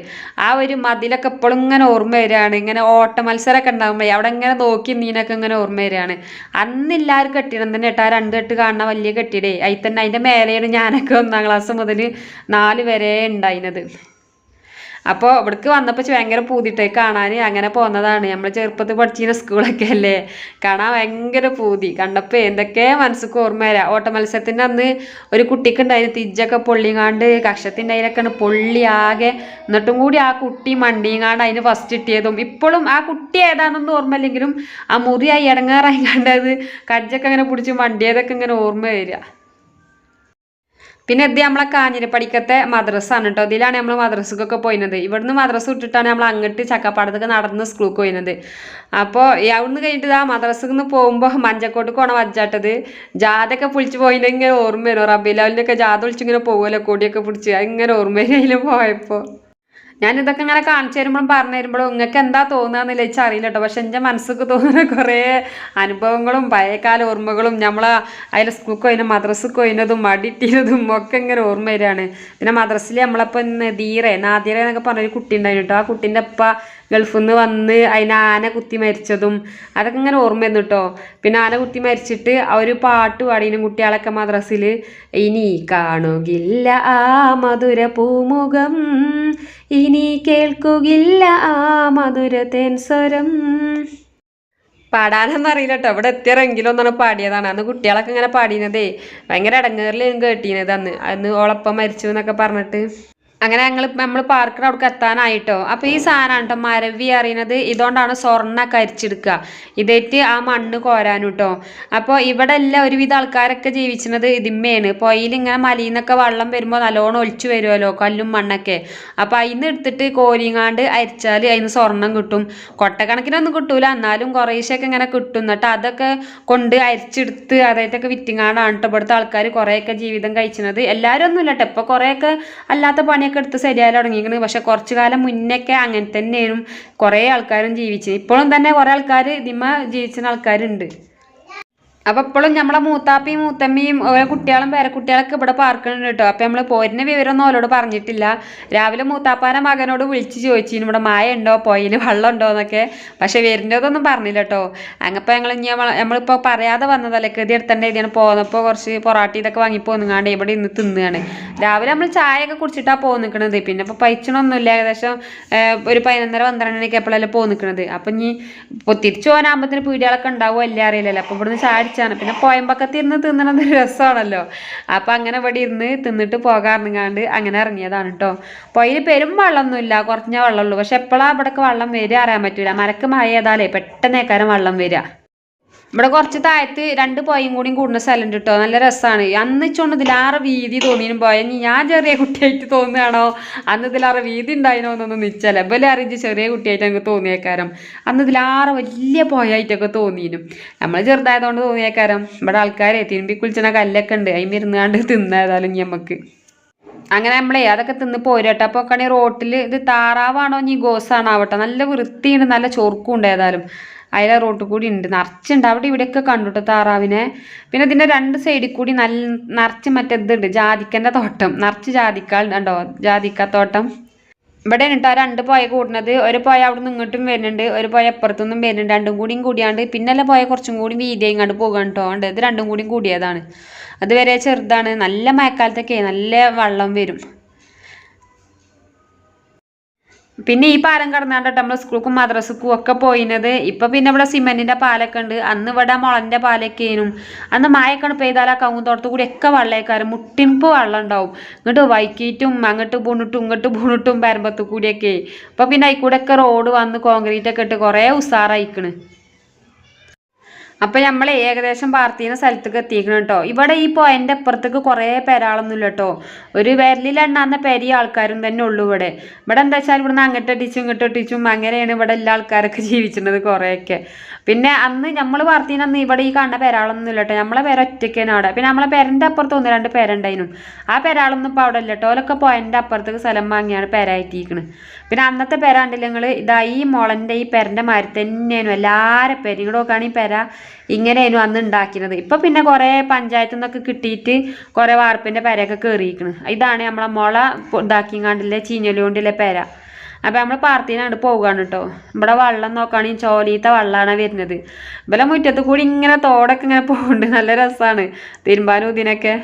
ആ ഒരു മതിലൊക്കെ എപ്പോഴും ഇങ്ങനെ ഓർമ്മ വരികയാണ് ഇങ്ങനെ ഓട്ട മത്സരമൊക്കെ ഉണ്ടാകുമ്പോൾ അവിടെ ഇങ്ങനെ നോക്കി നീനൊക്കെ ഇങ്ങനെ ഓർമ്മ വരികയാണ് അന്ന് എല്ലാവരും കെട്ടിടം തന്നെ കേട്ടോ. ആ രണ്ട് കെട്ട് കാണുന്ന വലിയ കെട്ടിടേ. അതിൽ തന്നെ അതിന്റെ മേലെയാണ് ഞാനൊക്കെ ഒന്നാം ക്ലാസ് മുതൽ നാല് വരെ ഉണ്ടായിരുന്നത് അപ്പോൾ ഇവിടേക്ക് വന്നപ്പോൾ ഭയങ്കര പൂതിട്ടേ കാണാൻ അങ്ങനെ പോന്നതാണ്. നമ്മൾ ചെറുപ്പത്തിൽ പഠിച്ചിരുന്ന സ്കൂളൊക്കെ അല്ലേ? കാണാൻ ഭയങ്കര പൂതി. കണ്ടപ്പോൾ എന്തൊക്കെ മനസ്സിക്ക് ഓർമ്മ വരാം ഓട്ട മത്സരത്തിന്റെ അന്ന് ഒരു കുട്ടിക്ക് ഉണ്ടായിരുന്നു തിജ്ജൊക്കെ പൊള്ളിങ്ങാണ്ട് കക്ഷത്തിന്റെ അതിലൊക്കെയാണ് പൊള്ളി ആകെ. എന്നിട്ടും കൂടി ആ കുട്ടി മണ്ടിങ്ങാണ്ട് അതിന് ഫസ്റ്റ് കിട്ടിയതും. ഇപ്പോഴും ആ കുട്ടി ഏതാണെന്നൊന്നും ഓർമ്മയില്ലെങ്കിലും ആ മുറിയായി ഇടങ്ങാറായി കണ്ടത് കജ്ജൊക്കെ അങ്ങനെ പിടിച്ച് മണ്ടിയതൊക്കെ ഇങ്ങനെ ഓർമ്മ വരിക. പിന്നെ ഇത് നമ്മളെ കാഞ്ഞിരപ്പടിക്കത്തെ മദ്രസ ആണ് കേട്ടോ ഇതിലാണ് നമ്മൾ മദ്രസക്കൊക്കെ പോയിരുന്നത് ഇവിടുന്ന് മദ്രസ വിട്ടിട്ടാണ് നമ്മൾ അങ്ങോട്ട് ചക്കപ്പാടത്തൊക്കെ നടന്ന് സ്കൂൾക്ക് പോയിരുന്നത് അപ്പോൾ അവിടുന്ന് കഴിഞ്ഞിട്ട് ആ മദ്രസയിൽ നിന്ന് പോകുമ്പോൾ മഞ്ചക്കോട്ട് പോണ വജ്ജാട്ടത്. ജാതൊക്കെ പൊളിച്ച് പോയിട്ട് ഇങ്ങനെ ഓർമ്മ വരും. റബിലാവിലൊക്കെ ജാത വിളിച്ചിങ്ങനെ പോകുമല്ലോ കൊടിയൊക്കെ പിടിച്ച്. അതിങ്ങനെ ഓർമ്മ വരും അതിൽ പോയപ്പോൾ ഞാൻ ഇതൊക്കെ ഇങ്ങനെ കാണിച്ചു തരുമ്പോഴും പറഞ്ഞു തരുമ്പോഴും നിങ്ങൾക്ക് എന്താ തോന്നുകയെന്നില്ല വെച്ചാൽ അറിയില്ല കേട്ടോ പക്ഷെ എന്റെ മനസ്സിക്ക് തോന്നുന്ന കുറേ അനുഭവങ്ങളും പഴയകാല ഓർമ്മകളും നമ്മളെ അതിലെ സ്കൂൾക്ക് പോയിന് മദ്രസക്ക് പോയിനതും മടിയിട്ടിരുന്നതും ഒക്കെ ഇങ്ങനെ ഓർമ്മ വരികയാണ്. പിന്നെ മദ്രസ്സിൽ നമ്മളപ്പോൾ നദീറെ നാദിറെ എന്നൊക്കെ പറഞ്ഞൊരു കുട്ടി ഉണ്ടായിരുന്നു കേട്ടോ ആ കുട്ടീന്റെ അപ്പ ഗൾഫിൽ നിന്ന് വന്ന് അതിന് ആന കുത്തി മരിച്ചതും അതൊക്കെ ഇങ്ങനെ ഓർമ്മ വരുന്നു കേട്ടോ പിന്നെ ആന കുത്തി മരിച്ചിട്ട് ആ ഒരു പാട്ട് പാടിനും കുട്ടികളൊക്കെ മദ്രസിൽ ഇനി കാണുകില്ല ആ മധുര പൂമുഖം ഇനി കേൾക്കുകില്ല ആ മധുര തേൻ സ്വരം. പാടാനൊന്നും അറിയില്ല കേട്ടോ ഇവിടെ എത്തിയറെങ്കിലും ഒന്നാണ് പാടിയതാണ്. അന്ന് കുട്ടികളൊക്കെ ഇങ്ങനെ പാടിയതേ ഭയങ്കര ഇടങ്ങേറിൽ കേട്ടീനത് അന്ന്. അന്ന് ഓളപ്പം മരിച്ചു എന്നൊക്കെ പറഞ്ഞിട്ട്. അങ്ങനെ ഞങ്ങൾ നമ്മൾ പാർക്കിന് അവിടേക്ക് എത്താനായിട്ടോ. അപ്പോൾ ഈ സാധനമാണ് കേട്ടോ മരവി അറിയുന്നത് ഇതുകൊണ്ടാണ് സ്വർണ അരിച്ചെടുക്കുക ഇതേറ്റ് ആ മണ്ണ് കോരാനും കേട്ടോ അപ്പോൾ ഇവിടെ എല്ലാം ഒരുവിധ ആൾക്കാരൊക്കെ ജീവിക്കുന്നത് ഇതിന്മേണ് പൊയിൽ ഇങ്ങനെ വെള്ളം വരുമ്പോൾ നല്ലോണം ഒലിച്ചു വരുമല്ലോ കല്ലും മണ്ണൊക്കെ. അപ്പോൾ അതിന്ന് എടുത്തിട്ട് കോരിങ്ങാണ്ട് അരിച്ചാൽ അതിന് സ്വർണം കിട്ടും. കൊട്ടക്കണക്കിനൊന്നും കിട്ടൂല. എന്നാലും കുറേശ്ശൊക്കെ ഇങ്ങനെ കിട്ടും. എന്നിട്ട് അതൊക്കെ കൊണ്ട് അരിച്ചെടുത്ത് അതായിട്ടൊക്കെ വിറ്റിങ്ങാണ്ടാണ് കേട്ടോ ഇവിടുത്തെ ആൾക്കാർ കുറേയൊക്കെ ജീവിതം കഴിച്ചത് എല്ലാവരും ഒന്നും ഇല്ല കേട്ടോ ഇപ്പോൾ കുറേയൊക്കെ അല്ലാത്ത പണിയൊക്കെ എടുത്ത് ശരിയായി തുടങ്ങിയിരിക്കുന്നത് പക്ഷെ കുറച്ച് കാലം മുന്നൊക്കെ അങ്ങനെ തന്നെയും കുറേ ആൾക്കാരും ജീവിച്ചത് ഇപ്പോഴും തന്നെ കുറേ ആൾക്കാർ ഇതിമ ജീവിച്ചിരുന്ന ആൾക്കാരുണ്ട്. അപ്പൊ ഇപ്പോഴും നമ്മളെ മൂത്താപ്പയും മൂത്തമ്മയും ഓരോ കുട്ടികളും പേരക്കുട്ടികളൊക്കെ ഇവിടെ പാർക്കുന്നുണ്ട് കേട്ടോ. അപ്പൊ നമ്മൾ പോരുന്ന വിവരമൊന്നും അവരോട് പറഞ്ഞിട്ടില്ല. രാവിലെ മൂത്താപ്പാനെ മകനോട് വിളിച്ച് ചോദിച്ചിരുന്നു ഇവിടെ മായ ഉണ്ടോ പോയിന് വെള്ളം ഉണ്ടോ എന്നൊക്കെ. പക്ഷെ വരുന്നതൊന്നും പറഞ്ഞില്ല കേട്ടോ. അങ്ങപ്പോ ഞങ്ങൾ ഇനി നമ്മള- നമ്മളിപ്പോ പറയാതെ വന്നതല്ലേ? കൃതി എടുത്തേണ്ട ഇതിയാണ് പോന്നപ്പോ കുറച്ച് പൊറാട്ടി ഇതൊക്കെ വാങ്ങി പോന്നുങ്ങാണ്ട് ഇവിടെ ഇന്ന് തിന്നുകയാണ് രാവിലെ നമ്മൾ ചായ ഒക്കെ കുടിച്ചിട്ടാ പോ നിൽക്കണത് പിന്നെ ഇപ്പൊ പൈച്ചണൊന്നുമില്ല. ഏകദേശം ഒരു പതിനൊന്നര പന്ത്രണ്ട് മണിക്ക് എപ്പോഴല്ലേ പോ നിൽക്കണത് അപ്പൊ ഇനി തിരിച്ചു പോകാനാകുമ്പോ പീടികളൊക്കെ ഉണ്ടാവുമോ അല്ലേ അറിയില്ലല്ലോ. അപ്പൊ ഇവിടുന്ന് ചായ അടിച്ചാണ് പിന്നെ പോയമ്പക്കത്തി ഇരുന്ന് തിന്നണത് രസമാണല്ലോ. അപ്പം അങ്ങനെ ഇവിടെ ഇരുന്ന് തിന്നിട്ട് പോകാറുങ്ങാണ്ട് അങ്ങനെ ഇറങ്ങിയതാണ് കേട്ടോ പൊയിൽ പെരും വെള്ളമൊന്നുമില്ല. കുറഞ്ഞ വെള്ളമുള്ളൂ പക്ഷെ എപ്പോഴാണ് ഇവിടേക്ക് വെള്ളം വരിക അറിയാൻ പറ്റില്ല മരക്ക് മഴ ചെയ്താലേ പെട്ടെന്നേക്കാരം വെള്ളം വരിക. ഇവിടെ കുറച്ച് താഴത്ത് രണ്ട് പോയും കൂടിയും കൂടുന്ന സ്ഥലം കിട്ടോ. നല്ല രസമാണ് അന്ന് ഇച്ചോണ്ട് ഇതിലാറെ വീതി തോന്നിയും പോയ ഞാൻ ചെറിയ കുട്ടിയായിട്ട് തോന്നുകയാണോ? അന്ന് ഇതിലാറെ വീതി ഉണ്ടായിരുന്നോ എന്നൊന്നും നിച്ചല്ല ഇവലെ അറിയിച്ച് ചെറിയ കുട്ടിയായിട്ട് ഞങ്ങൾക്ക് തോന്നിയേക്കാരം. അന്ന് ഇതിലാറെ വലിയ പോയായിട്ടൊക്കെ തോന്നിയിരുന്നു. നമ്മൾ ചെറുതായതുകൊണ്ട് തോന്നിയേക്കാരം. ഇവിടെ ആൾക്കാരെ തിരുമ്പി കുളിച്ചണ കല്ലൊക്കെ ഉണ്ട്. അതിന് ഇരുന്നാണ്ട് തിന്നേതായാലും ഇനി നമുക്ക്. അങ്ങനെ നമ്മളെ അതൊക്കെ തിന്ന് പോരട്ടെ. അപ്പോൾ ഒക്കെ റോട്ടിൽ ഇത് താറാവാണോ? ഇനി ഗോസാണോ ആവട്ടെ. നല്ല വൃത്തിയുണ്ട്. നല്ല ചൊറുക്കും ഉണ്ട് ഏതായാലും. അതിലെ റോട്ട് കൂടി ഉണ്ട്. നിറച്ചുണ്ട്. അവിടെ ഇവിടെയൊക്കെ കണ്ടുട്ടോ താറാവിനെ. പിന്നെ ഇതിന്റെ രണ്ട് സൈഡിൽ കൂടി നല്ല നിറച്ച് മറ്റേ ഇതുണ്ട് ജാതിക്കന്റെ തോട്ടം. നിറച്ച് ജാതിക്കാൾ ഉണ്ടോ ജാതിക്ക തോട്ടം. ഇവിടെ കേട്ടോ രണ്ട് പോയ കൂടുന്നത്. ഒരു പോയ അവിടെ നിന്ന് ഇങ്ങോട്ടും വരുന്നുണ്ട്. ഒരു പോയ അപ്പുറത്തുനിന്നും വരുന്നുണ്ട്. രണ്ടും കൂടിയും കൂടിയാണ്ട് പിന്നല്ല പോയ കുറച്ചും കൂടി വീതിയും ഇങ്ങോട്ട് പോകാൻ കേട്ടോ. ഇത് രണ്ടും കൂടിയും കൂടിയതാണ്. അതുവരെ ചെറുതാണ്. നല്ല മഴക്കാലത്തൊക്കെ നല്ല വെള്ളം വരും. പിന്നെ ഈ പാലം കടന്നാണ്ട് നമ്മൾ സ്കൂൾക്കും മദ്രസക്കും ഒക്കെ പോയിനത്. ഇപ്പൊ പിന്നെ ഇവിടെ സിമെന്റിന്റെ പാലൊക്കെ ഉണ്ട്. അന്ന് ഇവിടെ മുളന്റെ പാലൊക്കെയും അന്ന് മായക്കണ് പെയ്താൽ ആ കവുന്തോട്ടത്തു കൂടി ഒക്കെ വെള്ളേക്കാരും മുട്ടിൻപ്പ് വെള്ളം ഉണ്ടാവും. ഇങ്ങോട്ട് വൈക്കീറ്റും അങ്ങോട്ട് പൂണിട്ടും ഇങ്ങോട്ട് പൂണിട്ടും പരമ്പത്തു കൂടിയൊക്കെ. ഇപ്പൊ പിന്നെ അതിക്കൂടെ ഒക്കെ റോഡ് വന്ന് കോൺക്രീറ്റ് ഒക്കെ ഇട്ട് കുറേ ഉസാറായിക്കണ്. അപ്പൊ നമ്മൾ ഏകദേശം പാർത്തീന സ്ഥലത്തേക്ക് എത്തിക്കണം കേട്ടോ ഇവിടെ ഈ പോയിന്റ് അപ്പുറത്തേക്ക് കുറേ പേരാളൊന്നുമില്ല കേട്ടോ ഒരു വിരലിലെണ്ണാന്ന പെരിയ ആൾക്കാരും തന്നെ ഉള്ളൂ ഇവിടെ. ഇവിടെ എന്താ വെച്ചാൽ ഇവിടുന്ന് അങ്ങോട്ട് അടിച്ചും ഇങ്ങോട്ട് അടിച്ചും അങ്ങനെയാണ് ഇവിടെ എല്ലാ ആൾക്കാരൊക്കെ ജീവിച്ചിരുന്നത് കുറേയൊക്കെ. പിന്നെ അന്ന് നമ്മൾ പാർത്തീന അന്ന് ഇവിടെ ഈ കാണുന്ന പേരാളൊന്നും ഇല്ല കേട്ടോ നമ്മളെ പേര ഒറ്റയ്ക്കാണ് അവിടെ. പിന്നെ നമ്മളെ പേരന്റെ അപ്പുറത്ത് ഒന്ന് രണ്ട് പേരുണ്ടായിരുന്നു ആ പേരാളൊന്നും ഇപ്പോൾ അവിടെ ഇല്ല കേട്ടോ ഓലൊക്കെ പോയിന്റ് അപ്പുറത്തേക്ക് സ്ഥലം വാങ്ങിയാണ് പെരായിട്ടിരിക്കുന്നത് പിന്നെ അന്നത്തെ പേര നിങ്ങൾ ഇതാ ഈ മുളന്റെ ഈ പെരന്റെ മാതിരി തന്നെയായിരുന്നു. എല്ലാവരും പേരും ഇവിടെ നോക്കുകയാണെങ്കിൽ പെര ഇങ്ങനെയായിരുന്നു അന്ന് ഉണ്ടാക്കിയത്. ഇപ്പം പിന്നെ കുറേ പഞ്ചായത്തു നിന്നൊക്കെ കിട്ടിയിട്ട് കുറേ വാർപ്പിന്റെ പെരയൊക്കെ കയറിയിരിക്കുന്നത് ഇതാണ് നമ്മളെ മുള ഇതാക്കിങ്ങാണ്ടില്ലേ ചീഞ്ഞലുകൊണ്ടില്ലേ പെര. അപ്പം നമ്മൾ പാർത്തിനാണ്ട് പോകുകയാണ് കേട്ടോ ഇവിടെ വള്ളം നോക്കുകയാണെങ്കിൽ ചോലീത്ത വള്ളമാണ് വരുന്നത്. ഇവിടെ മുറ്റത്ത് കൂടി ഇങ്ങനെ തോടൊക്കെ ഇങ്ങനെ പോകുന്നുണ്ട് നല്ല രസമാണ് തിരുമ്പാനും ഇതിനൊക്കെ.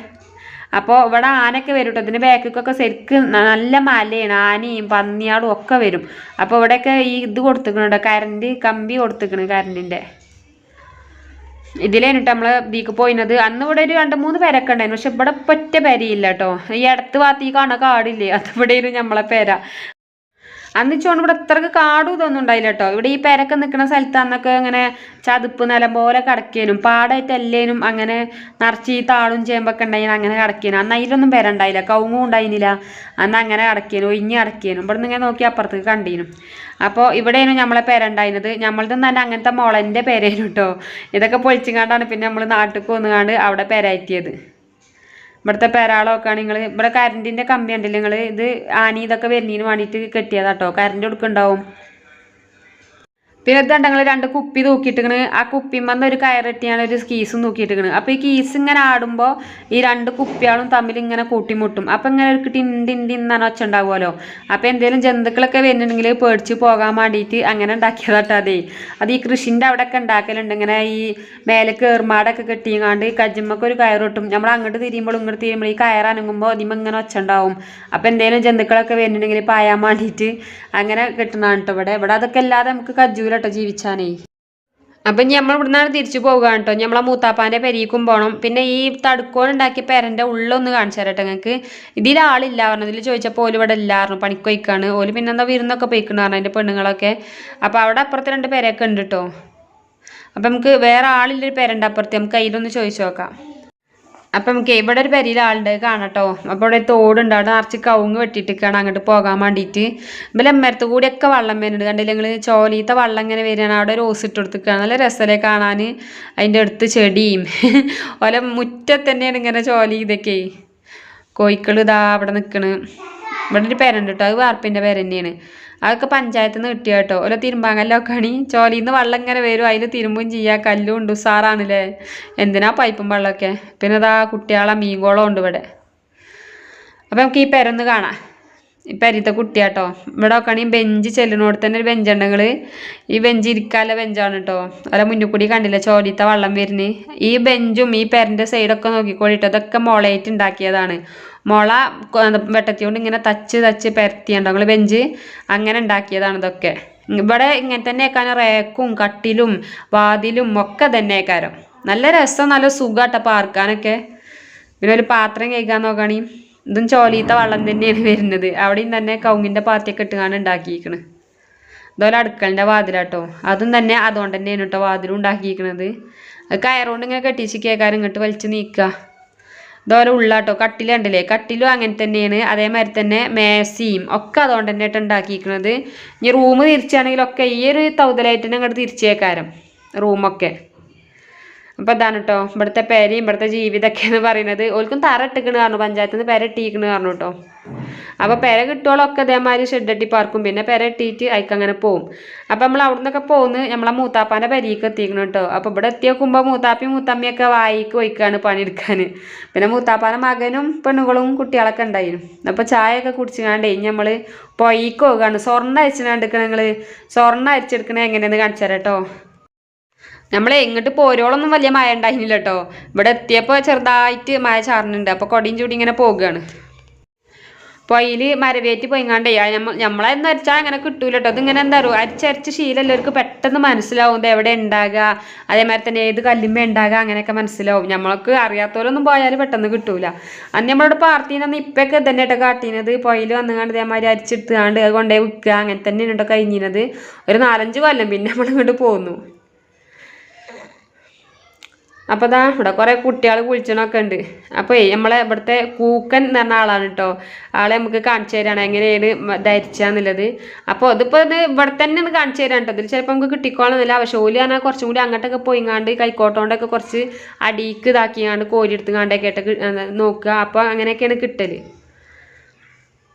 അപ്പോൾ ഇവിടെ ആനയൊക്കെ വരും കേട്ടോ ഇതിന്റെ ബാക്കിക്കൊക്കെ ശരിക്ക് നല്ല മലയാണ്. ആനയും പന്നിയാടും ഒക്കെ വരും. അപ്പോൾ ഇവിടെയൊക്കെ ഈ ഇത് കൊടുത്തിക്കണുണ്ട് കറണ്ട് കമ്പി കൊടുത്തിക്കണ് കറണ്ടിന്റെ ഇതിലേനു കേട്ടോ നമ്മൾ ഇതിക്ക് പോയിനത് അന്ന് ഇവിടെ ഒരു രണ്ട് മൂന്ന് പേരൊക്കെ ഉണ്ടായിരുന്നു. പക്ഷെ ഇവിടെ ഒറ്റ പേരയില്ല കേട്ടോ ഈ അടുത്ത് ഈ കാണുന്ന കാടില്ലേ? അത് നമ്മളെ പേര. അന്ന് ചോണ്ട് ഇവിടെ ഇത്രക്ക് കാടും ഇതൊന്നും ഉണ്ടായില്ല കേട്ടോ ഇവിടെ ഈ പേരൊക്കെ നിൽക്കുന്ന സ്ഥലത്ത് അന്നൊക്കെ ഇങ്ങനെ ചതുപ്പ് നിലം പോലെ കിടക്കേനും പാടായിട്ട് എല്ലേനും അങ്ങനെ നിറച്ച് ഈ താളും ചേമ്പൊക്കെ ഉണ്ടായിരുന്നു അങ്ങനെ കിടക്കേനും. അന്ന് അതിലൊന്നും പേര ഉണ്ടായില്ല കൗങ്ങും ഉണ്ടായിരുന്നില്ല അന്ന് അങ്ങനെ കിടക്കേനും ഒഴിഞ്ഞ് കിടക്കേനും. ഇവിടെ നിന്ന് ഇങ്ങനെ നോക്കി അപ്പുറത്തേക്ക് കണ്ടീനും. അപ്പോൾ ഇവിടെയാണ് നമ്മളെ പേരുണ്ടായിരുന്നത് നമ്മളത് തന്നെ അങ്ങനത്തെ മുളന്റെ പേരായിരുന്നു കേട്ടോ ഇതൊക്കെ പൊളിച്ചിങ്ങാണ്ടാണ് പിന്നെ നമ്മൾ നാട്ടിൽ കൊന്നുകാണ്ട് അവിടെ പേരാറ്റിയത് ഇവിടുത്തെ പേരാളൊക്കെ നിങ്ങൾ ഇവിടെ കറണ്ടിന്റെ കമ്പി ഉണ്ടല്ലോ നിങ്ങൾ ഇത് ആനി ഇതൊക്കെ വരുന്നതിന് വേണ്ടിയിട്ട് കെട്ടിയതാട്ടോ. കറണ്ട് കൊടുക്കുന്നുണ്ടാവും. പിന്നെ ഇതുണ്ട് നിങ്ങൾ രണ്ട് കുപ്പി തൂക്കിയിട്ടിക്കണ് ആ കുപ്പിമ്മന്ന് ഒരു കയറെട്ടിയാണ് ഒരു കീസും തൂക്കിയിട്ടിക്കണ് അപ്പോൾ ഈ കീസ് ഇങ്ങനെ ആടുമ്പോൾ ഈ രണ്ട് കുപ്പികളും തമ്മിൽ ഇങ്ങനെ കൂട്ടിമുട്ടും. അപ്പോൾ ഇങ്ങനെ ഒരു ടിൻ ടിൻ എന്നാണ് ഒച്ച ഉണ്ടാവുമല്ലോ. അപ്പോൾ എന്തെങ്കിലും ജന്തുക്കളൊക്കെ വരുന്നുണ്ടെങ്കിൽ പേടിച്ച് പോകാൻ വേണ്ടിയിട്ട് അങ്ങനെ ഉണ്ടാക്കിയതാട്ടോ അതേ. അത് ഈ കൃഷിന്റെ അവിടെയൊക്കെ ഉണ്ടാക്കലുണ്ട്. ഇങ്ങനെ ഈ മേലെ കയറുമാടൊക്കെ കെട്ടിയങ്ങാണ്ട് കജ്ജമ്മക്ക് ഒരു കയറിട്ടും നമ്മൾ അങ്ങോട്ട് തിരിയുമ്പോൾ ഇങ്ങോട്ട് തിരിയുമ്പോൾ ഈ കയർ അനങ്ങുമ്പോൾ അതിമ്മ ഇങ്ങനെ ഒച്ച ഉണ്ടാവും. അപ്പോൾ എന്തെങ്കിലും ജന്തുക്കളൊക്കെ വരുന്നുണ്ടെങ്കിൽ പായാൻ വേണ്ടിയിട്ട് അങ്ങനെ കെട്ടുന്നതാണ് കേട്ടോ ഇവിടെ. ഇവിടെ അതൊക്കെ അല്ലാതെ നമുക്ക് കജ്ജൂല കേട്ടോ ജീവിച്ചാനേ. അപ്പം ഞമ്മൾ ഇവിടുന്നാണ് തിരിച്ചു പോകുക കേട്ടോ. നമ്മളെ മൂത്താപ്പാന്റെ പെരീക്കും പോകണം പിന്നെ ഈ തടുക്കോൺ ഉണ്ടാക്കിയ പെരന്റെ ഉള്ളൊന്ന് കാണിച്ചു തരട്ടെ നിങ്ങൾക്ക്. ഇതിൽ ആളില്ല പറഞ്ഞു ഇതിൽ ചോദിച്ചപ്പോൾ ഓൽ ഇവിടെ ഇല്ലായിരുന്നു. പണിക്ക് പോയിക്കാണ്. ഓൽ പിന്നെ എന്താ വിരുന്നൊക്കെ പോയിക്കണ് പറഞ്ഞു അതിന്റെ പെണ്ണുങ്ങളൊക്കെ. അപ്പോൾ അവിടെ അപ്പുറത്തെ രണ്ട് പേരെയൊക്കെ ഉണ്ട് കേട്ടോ. അപ്പം നമുക്ക് വേറെ ആളില്ലൊരു പേരുണ്ട് അപ്പുറത്ത്. നമുക്ക് അതിലൊന്ന് ചോദിച്ചു നോക്കാം. അപ്പം നമുക്ക് ഇവിടെ ഒരു പെരിയിൽ ആളുണ്ട്. കാണട്ടോ. അപ്പോൾ ഇവിടെ തോടുണ്ട്. അവിടെ നിറച്ച് കവുങ്ങ് വെട്ടിയിട്ടിരിക്കുകയാണ് അങ്ങോട്ട് പോകാൻ വേണ്ടിയിട്ട്. ഇപ്പം എമ്മരത്ത് കൂടിയൊക്കെ വെള്ളം വരുന്നുണ്ട്. കണ്ടില്ല നിങ്ങൾ ചോലീത്തെ വെള്ളം ഇങ്ങനെ വരികയാണ്. അവിടെ റോസ് ഇട്ട് കൊടുത്തിരിക്കുകയാണ് നല്ല രസമല്ലേ കാണാൻ? അതിന്റെ അടുത്ത് ചെടിയും. ഓല മുറ്റത്ത് തന്നെയാണ് ഇങ്ങനെ ചോലി ഇതൊക്കെ. കോഴിക്കൾ ഇതാ അവിടെ നിൽക്കണ്. ഇവിടെ ഒരു പേരുണ്ട് കേട്ടോ. അത് വാർപ്പിന്റെ പേര് തന്നെയാണ്. അതൊക്കെ പഞ്ചായത്തിൽ നിന്ന് കിട്ടിയ കേട്ടോ ഓരോ തിരുമ്പാങ്കല്ലൊക്കെ ആണ് ചോലിയിൽ നിന്ന് വെള്ളം ഇങ്ങനെ വരും. അതിൽ തിരുമ്പും ചെയ്യാം. കല്ലും ഉണ്ട്. ഉസാറാണല്ലേ? എന്തിനാ പൈപ്പും വെള്ളമൊക്കെ പിന്നെ ഇതാ കുട്ടികളെ മീൻകോളം ഉണ്ട് ഇവിടെ. അപ്പം നമുക്ക് ഈ പെരന്ന് കാണാം. ഈ പെരത്തെ കുട്ടിയാട്ടോ. ഇവിടെ നോക്കുകയാണെങ്കിൽ ബെഞ്ച് ചെല്ലിനോട് തന്നെ ഒരു ബെഞ്ചുണ്ടെങ്കിൽ ഈ ബെഞ്ച് ഇരിക്കാനുള്ള ബെഞ്ചാണ് കേട്ടോ അല്ല മുന്നിൽ കൂടി കണ്ടില്ല ചോലിത്തെ വള്ളം വരുന്നത് ഈ ബെഞ്ചും ഈ പെരന്റെ സൈഡൊക്കെ നോക്കിക്കോളിട്ടോ. അതൊക്കെ മുളയിട്ട് ഉണ്ടാക്കിയതാണ്. മുള വെട്ടത്തി കൊണ്ട് ഇങ്ങനെ തച്ച് തച്ച് പരത്തിയുണ്ടോ നിങ്ങൾ ബെഞ്ച് അങ്ങനെ ഉണ്ടാക്കിയതാണ് ഇതൊക്കെ. ഇവിടെ ഇങ്ങനെ തന്നെ ആക്കാൻ റേക്കും കട്ടിലും വാതിലും ഒക്കെ തന്നെ ആക്കാരം. നല്ല രസം നല്ല സുഖാട്ടോ പാർക്കാനൊക്കെ. പിന്നെ ഒരു പാത്രം കഴിക്കാൻ നോക്കുകയാണെങ്കിൽ ഇതും ചോലീത്ത വെള്ളം തന്നെയാണ് വരുന്നത്. അവിടെയും തന്നെ കൗങ്ങിന്റെ പാത്തിയൊക്കെ ഇട്ടുകാണ് ഉണ്ടാക്കിയിരിക്കണ്. അതുപോലെ അടുക്കളന്റെ വാതിലാട്ടോ. അതും തന്നെ അതുകൊണ്ട് തന്നെയാണ് കേട്ടോ വാതിലും ഉണ്ടാക്കിയിരിക്കണത്. അത് കയറുകൊണ്ട് ഇങ്ങനെ കെട്ടിച്ച് കേൾക്കാൻ ഇങ്ങോട്ട് വലിച്ച് നീക്കുക ഇതുപോലെ ഉള്ളാട്ടോ. കട്ടിൽ കണ്ടില്ലേ? കട്ടിലും അങ്ങനെ തന്നെയാണ്. അതേമാതിരി തന്നെ മേസിയും ഒക്കെ അതുകൊണ്ട് തന്നെ ആയിട്ട് ഉണ്ടാക്കിയിരിക്കണത്. ഇനി റൂം തിരിച്ചാണെങ്കിലൊക്കെ ഈ ഒരു തൗതലായിട്ട് തന്നെ അങ്ങോട്ട് തിരിച്ചേക്കാരം. റൂമൊക്കെ. അപ്പോൾ അതാണ് കേട്ടോ ഇവിടുത്തെ പേരയും ഇവിടുത്തെ ജീവിതമൊക്കെ എന്ന് പറയുന്നത്. ഓൽക്കും തറ ഇട്ടിക്കണ് പറഞ്ഞു. പഞ്ചായത്തിൽ നിന്ന് പെര ഇട്ടിക്കണ് പറഞ്ഞു കേട്ടോ അപ്പോൾ പെര കിട്ടുകളൊക്കെ അതേമാതിരി ഷെഡട്ടി പാർക്കും. പിന്നെ പെര ഇട്ടിട്ട് അയക്ക് അങ്ങനെ പോവും. അപ്പോൾ നമ്മൾ അവിടെ നിന്നൊക്കെ പോകുന്നു നമ്മളെ മൂത്താപ്പാന്റെ പെരിക്ക് എത്തിക്കണം കേട്ടോ അപ്പോൾ ഇവിടെ എത്തി നോക്കുമ്പോൾ മൂത്താപ്പയും മൂത്തമ്മയൊക്കെ വായിക്ക് പോയിക്കാണ് പണിയെടുക്കാൻ. പിന്നെ മൂത്താപ്പാന്റെ മകനും പെണ്ണുങ്ങളും കുട്ടികളൊക്കെ ഉണ്ടായിരുന്നു അപ്പോൾ ചായയൊക്കെ കുടിച്ചുകാണ്ടേ നമ്മൾ പൊയ്ക്ക് പോകുകയാണ് സ്വർണം അയച്ചുകാണ്ടിരിക്കണ നിങ്ങൾ സ്വർണം അരിച്ചെടുക്കണേ എങ്ങനെയെന്ന് കാണിച്ചു തരാം കേട്ടോ നമ്മളെ എങ്ങോട്ട് പോരോളൊന്നും വലിയ മഴ ഉണ്ടായിരുന്നില്ല കേട്ടോ ഇവിടെ എത്തിയപ്പോൾ ചെറുതായിട്ട് മഴ ചാറുന്നുണ്ട്. അപ്പോൾ കൊടിയും ചൂടി ഇങ്ങനെ പോകുകയാണ്. അതിൽ മരവേറ്റ് പോയിങ്ങാണ്ടേ നമ്മൾ നമ്മളെന്ന് അരിച്ചാൽ അങ്ങനെ കിട്ടൂല കേട്ടോ അതിങ്ങനെ എന്താ പറയുക അരിച്ചരച്ച് ശീലമുള്ളവർക്ക് പെട്ടെന്ന് മനസ്സിലാവും ഇത് എവിടെ ഉണ്ടാകുക അതേമാതിരി തന്നെ ഏത് കല്ലുമ്പ ഉണ്ടാകുക അങ്ങനെയൊക്കെ മനസ്സിലാവും. നമ്മൾക്ക് അറിയാത്തവരൊന്നും പോയാൽ പെട്ടെന്ന് കിട്ടൂല. അന്ന് നമ്മളോട് പാർട്ടീനൊന്നും ഇപ്പൊക്കെ തന്നെ കേട്ടോ കാട്ടീനത് പൊയിൽ വന്നുകൊണ്ട് ഇതേമാതിരി അരിച്ചെടുത്തുകൊണ്ട് അത് കൊണ്ടുപോയി വിൽക്കുക അങ്ങനെ തന്നെയാണ് കേട്ടോ കഴിഞ്ഞിരുന്നത്. ഒരു നാലഞ്ച് കൊല്ലം പിന്നെ നമ്മൾ ഇങ്ങോട്ട് പോന്നു. അപ്പോൾ ദാ ഇവിടെ കുറേ കുട്ടികൾ കുളിച്ചണൊക്കെ ഉണ്ട്. അപ്പോൾ നമ്മളെ ഇവിടുത്തെ കൂക്കൻ എന്ന് പറഞ്ഞ ആളാണ് കേട്ടോ ആളെ നമുക്ക് കാണിച്ചു തരാണ്. എങ്ങനെയാണ് ധരിച്ചാന്നുള്ളത് അപ്പോൾ അതിപ്പോൾ ഇത് ഇവിടെ തന്നെ ഒന്ന് കാണിച്ചു തരാൻ കേട്ടോ ഇതിൽ ചിലപ്പോൾ നമുക്ക് കിട്ടിക്കോളന്നില്ല പക്ഷേ ഓൽ പറഞ്ഞാൽ കുറച്ചും കൂടി അങ്ങോട്ടൊക്കെ പോയിങ്ങാണ്ട് കൈക്കോട്ടോണ്ടൊക്കെ കുറച്ച് അടിക്ക് ഇതാക്കിയാണ്ട് കോരി എടുത്തുകാണ്ടൊക്കെ ആയിട്ട് നോക്കുക. അപ്പോൾ അങ്ങനെയൊക്കെയാണ് കിട്ടൽ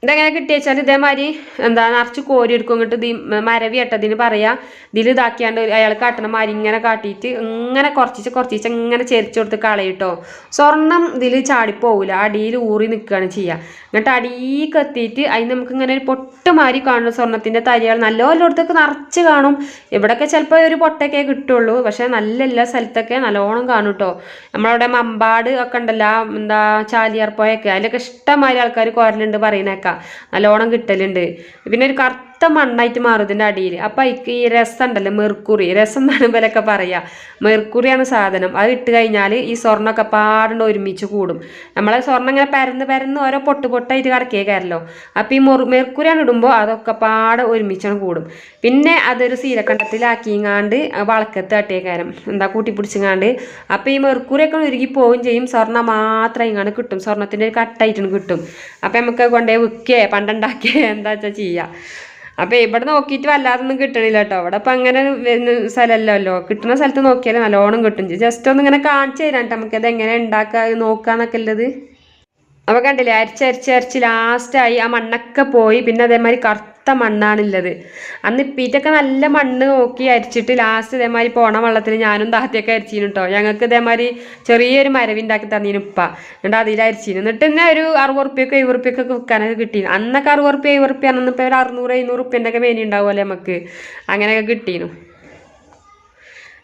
ഇതെങ്ങനെ കിട്ടിയെച്ചാൽ ഇതേമാതിരി എന്താ നിറച്ച് കോരി എടുക്കും. ഇങ്ങോട്ട് ദീ മരവി ഇട്ടതിന് പറയാ ഇതിൽ ഇതാക്കിയാണ്ട് അയാൾ കാട്ടണ മാതിരി ഇങ്ങനെ കാട്ടിയിട്ട് ഇങ്ങനെ കുറച്ചിച്ച് കുറച്ചിച്ച് ഇങ്ങനെ ചെരിച്ചു കൊടുത്ത് കളയിട്ടോ. സ്വർണം ഇതിൽ ചാടിപ്പോവില്ല അടിയിൽ ഊറി നിൽക്കുകയാണ് ചെയ്യുക എന്നിട്ട് അടിയിലേക്ക് എത്തിയിട്ട് അതിന് നമുക്ക് ഇങ്ങനെ ഒരു പൊട്ട് മാതിരി കാണും സ്വർണത്തിന്റെ തരികൾ. നല്ല എല്ലായിടത്തൊക്കെ നിറച്ച് കാണും. ഇവിടെയൊക്കെ ചിലപ്പോൾ ഒരു പൊട്ടൊക്കെ കിട്ടുള്ളൂ. പക്ഷേ നല്ല എല്ലാ സ്ഥലത്തൊക്കെ നല്ലോണം കാണും കേട്ടോ നമ്മളവിടെ മമ്പാട് ഒക്കെ ഉണ്ടല്ലോ എന്താ ചാലിയാർപ്പോയൊക്കെ അതിലൊക്കെ ഇഷ്ടമാതിരി ആൾക്കാർ കോരലുണ്ട് പറയുന്നേക്കാം. നല്ലോണം കിട്ടലുണ്ട്. പിന്നെ ഒരു കറുത്ത മണ്ണായിട്ട് മാറും ഇതിന്റെ അടിയിൽ അപ്പം അതിക്ക് ഈ രസം ഉണ്ടല്ലോ മെർക്കുറി. രസം എന്നാണ് ഇവരൊക്കെ പറയുക മെർക്കുറിയാണ് സാധനം. അത് ഇട്ട് കഴിഞ്ഞാൽ ഈ സ്വർണമൊക്കെ പാടുണ്ട് ഒരുമിച്ച് കൂടും. നമ്മളെ സ്വർണം ഇങ്ങനെ പരന്ന് പരന്ന് ഓരോ പൊട്ട് പൊട്ടായിട്ട് കിടക്കേക്കാരല്ലോ അപ്പം ഈ മൊറു മെർക്കുറിയാണ് ഇടുമ്പോൾ അതൊക്കെ പാടെ ഒരുമിച്ചാണ് കൂടും. പിന്നെ അതൊരു സീലക്കണ്ടത്തിലാക്കിങ്ങാണ്ട് വളക്കത്ത് തട്ടിയേക്കാരം എന്താ കൂട്ടി പിടിച്ചിങ്ങാണ്ട് അപ്പം ഈ മെർക്കുറിയൊക്കെ ഉരുകി പോവുകയും ചെയ്യും. സ്വർണം മാത്രം ഇങ്ങാണ്ട് കിട്ടും. സ്വർണത്തിന്റെ ഒരു കട്ടായിട്ടും കിട്ടും. അപ്പം നമുക്ക് കൊണ്ടേ വിൽക്കുകയെ പണ്ടുണ്ടാക്കിയേ എന്താ വെച്ചാൽ ചെയ്യാം. അപ്പം ഇവിടെ നോക്കിയിട്ട് വല്ലാതൊന്നും കിട്ടണില്ല കേട്ടോ അവിടെ അപ്പം അങ്ങനെ വരുന്ന സ്ഥലമല്ലല്ലോ കിട്ടുന്ന സ്ഥലത്ത് നോക്കിയാലേ നല്ലോണം കിട്ടും ജസ്റ്റ് ഒന്ന് ഇങ്ങനെ കാണിച്ചു തരാം ട്ടോ. നമുക്കത് എങ്ങനെ ഉണ്ടാക്കുക നോക്കാന്നൊക്കെ ഉള്ളത്. അപ്പോൾ കണ്ടില്ലേ അരിച്ച് അരിച്ച് അരിച്ച് ലാസ്റ്റായി ആ മണ്ണൊക്കെ പോയി. പിന്നെ അതേമാതിരി കറുത്ത മണ്ണാണുള്ളത്. അന്ന് ഇപ്പീറ്റൊക്കെ നല്ല മണ്ണ് നോക്കി അരിച്ചിട്ട് ലാസ്റ്റ് ഇതേമാതിരി പോണ വെള്ളത്തിൽ ഞാനും താത്തയൊക്കെ അരിച്ചിരുന്നു കേട്ടോ ഞങ്ങൾക്ക് ഇതേമാതിരി ചെറിയൊരു മരവിണ്ടാക്കി തന്നീന് ഉപ്പ. എന്നിട്ട് അതിൽ അരിച്ചിരുന്നു എന്നിട്ട് തന്നെ ഒരു അറുപത് ഉറുപ്പ്യൊക്കെ എഴുപത് ഉറുപ്പ്യൊക്കെ വിൽക്കാനൊക്കെ കിട്ടി അന്നൊക്കെ അറുപത് റുപ്യ എഴുപത് റുപ്യ അന്ന് ഇപ്പോൾ ഒരു അറുന്നൂറ് എഴുന്നൂറ് റുപ്യന്റെ മേനി ഉണ്ടാവുമല്ലേ നമുക്ക് അങ്ങനെയൊക്കെ കിട്ടിയിരുന്നു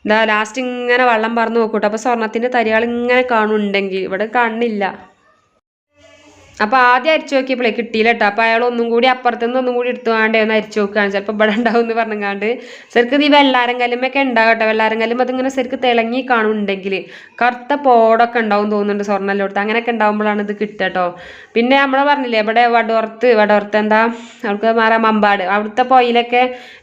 ഇതാ ലാസ്റ്റ് ഇങ്ങനെ വെള്ളം പറന്ന് നോക്കൂട്ടോ. അപ്പോൾ സ്വർണത്തിന്റെ തരികൾ ഇങ്ങനെ കാണുന്നുണ്ടെങ്കിൽ ഇവിടെ കാണുന്നില്ല അപ്പോൾ ആദ്യം അരിച്ചു നോക്കിയപ്പോഴേ കിട്ടിയില്ല കേട്ടോ അപ്പോൾ അയാൾ ഒന്നും കൂടി അപ്പുറത്തുനിന്ന് ഒന്നും കൂടി എടുത്തു വേണ്ടേ ഒന്ന് അരിച്ചു നോക്കുകയാണ്. ചിലപ്പോൾ ഇവിടെ ഉണ്ടാവും എന്ന് പറഞ്ഞങ്ങാണ്ട് ശരിക്കും ഈ വെള്ളാരം കല്ലുമൊക്കെ ഉണ്ടാവും കേട്ടോ വെള്ളാരം കല്ലും അതിങ്ങനെ ശരിക്കും തിളങ്ങി കാണുന്നുണ്ടെങ്കിൽ കറുത്ത പോടൊക്കെ ഉണ്ടാവും തോന്നുന്നുണ്ട് സ്വർണെല്ലാം അങ്ങനെയൊക്കെ ഉണ്ടാവുമ്പോഴാണ് ഇത് കിട്ടുക കേട്ടോ പിന്നെ നമ്മൾ പറഞ്ഞില്ലേ ഇവിടെ വടോർത്ത് വടോർത്ത് എന്താ? അവർക്ക് മാറാ മമ്പാട്. അവിടുത്തെ പൊയിലൊക്കെ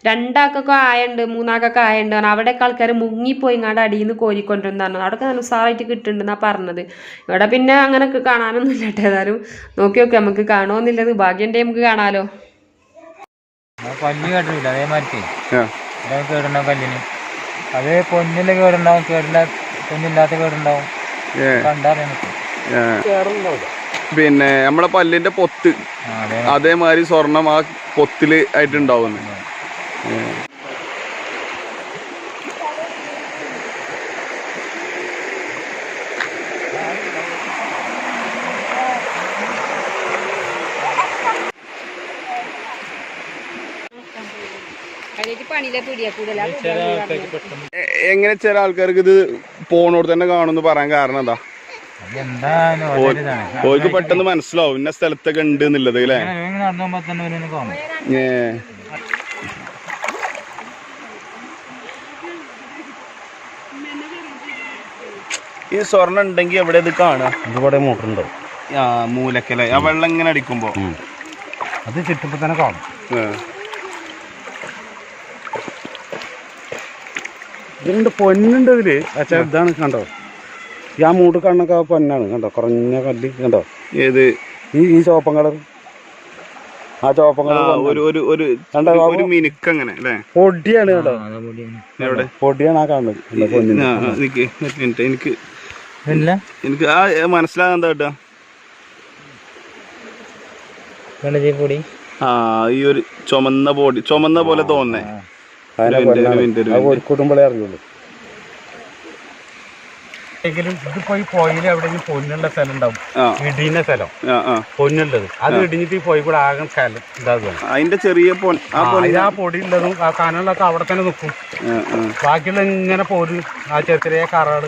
രണ്ടാൾക്കൊക്കെ ആയുണ്ട് മൂന്നാൾക്കൊക്കെ ആയുണ്ട്. അവിടെയൊക്കെ ആൾക്കാർ മുങ്ങിപ്പോയി ഇങ്ങാണ്ട് അടിയിൽ നിന്ന് കോരിക്കൊണ്ടിരുന്നതാണ്. അവിടെയൊക്കെ നല്ല ഉസാറായിട്ട് കിട്ടുന്നുണ്ടെന്നാണ് പറഞ്ഞത്. ഇവിടെ പിന്നെ അങ്ങനെ കാണാനൊന്നും ഇല്ല കേട്ടോ ഏതായാലും. നോക്കി നോക്കി നമുക്ക് കാണുമെന്നില്ലത് ഭാഗ്യന്റെ നമുക്ക് കാണാലോ. ആ പല്ല് കേട്ടില്ല അതേമാതിരി ആ. ഇതാണ് കേടുണ്ടാവും കല്ലിന് അത് പൊന്നിൽ കേടുണ്ടാവും കേടില്ല പൊന്നില്ലാത്ത കേടുണ്ടാവും. ഏ, കണ്ടറിയാൻ പറ്റും. പിന്നെ നമ്മളെ പല്ലിന്റെ പൊത്ത്. അതേ അതേമാതിരി സ്വർണം ആ പൊത്തിൽ ആയിട്ടുണ്ടാവുന്നു. എങ്ങനെ ചില ആൾക്കാർക്ക് ഇത് പോണോട് തന്നെ കാണുമെന്ന് പറയാൻ കാരണം എന്താ? പോയിക്ക് ഓർക്ക് പെട്ടെന്ന് മനസ്സിലാവും ഇന്ന സ്ഥലത്തൊക്കെ ഉണ്ട് എന്നുള്ളത് അല്ലേ? കാണും ഏ. ഈ സ്വർണം ഉണ്ടെങ്കിൽ എവിടെ ഇത് കാണുക? ഇവിടെ മോട്ടർ ഉണ്ടാവും. മൂലക്കല്ലേ? ആ വെള്ളം ഇങ്ങനെ അടിക്കുമ്പോ? അത് ചുറ്റുമ്പോ തന്നെ കാണും. ഇതിലുണ്ട് പൊന്നുണ്ട് ഇതിൽ. അച്ഛാ ഇതാണ് കണ്ടോ? ഈ ആ മൂട് കണ്ണൊക്കെ ആ പൊന്നാണ് കണ്ടോ? കുറഞ്ഞ കല്ല് കണ്ടോ? ഏത്? ഈ ഈ ചോപ്പൻ കളർ ആ ചോപ്പൻ ആ, കളർ ഒരു ഒരു ഒരു കണ്ടോ ഒരു മിനുക്ക് അങ്ങനെ അല്ലേ? പൊടിയാണ് കേട്ടോ ആ, പൊടിയാണ്. പൊടിയാണ് കാണുന്നത് എനിക്ക് എനിക്ക് ആ മനസ്സിലാകാൻ എന്താ കേട്ടാ? കണ്ടേ പൊടി. ആ ഈ ഒരു ചുമന്ന ബോഡി ചുമന്ന പോലെ തോന്നേ ഒരുക്കൂട്ടുമ്പോഴേ അറിയുള്ളൂ എങ്കിലും ഇതിപ്പോ ഈ പൊയിൽ എവിടെയെങ്കിലും പൊന്നുള്ള സ്ഥലം ഉണ്ടാവും. ആ. ഇടിയുന്ന സ്ഥലം. പൊന്നുള്ളത്. അത് ഇടിഞ്ഞിട്ട് ഈ പൊയി കൂടെ ആകെ സ്ഥലം ഇതാകും അതിന്റെ ചെറിയ പൊൻ ആ പൊടി ഉള്ളതും ആ കനലൊക്കെ അവിടെ തന്നെ നിൽക്കും. ബാക്കിയുള്ള ഇങ്ങനെ പോരും ആ ചെറിയ ചെറിയ കറകൾ?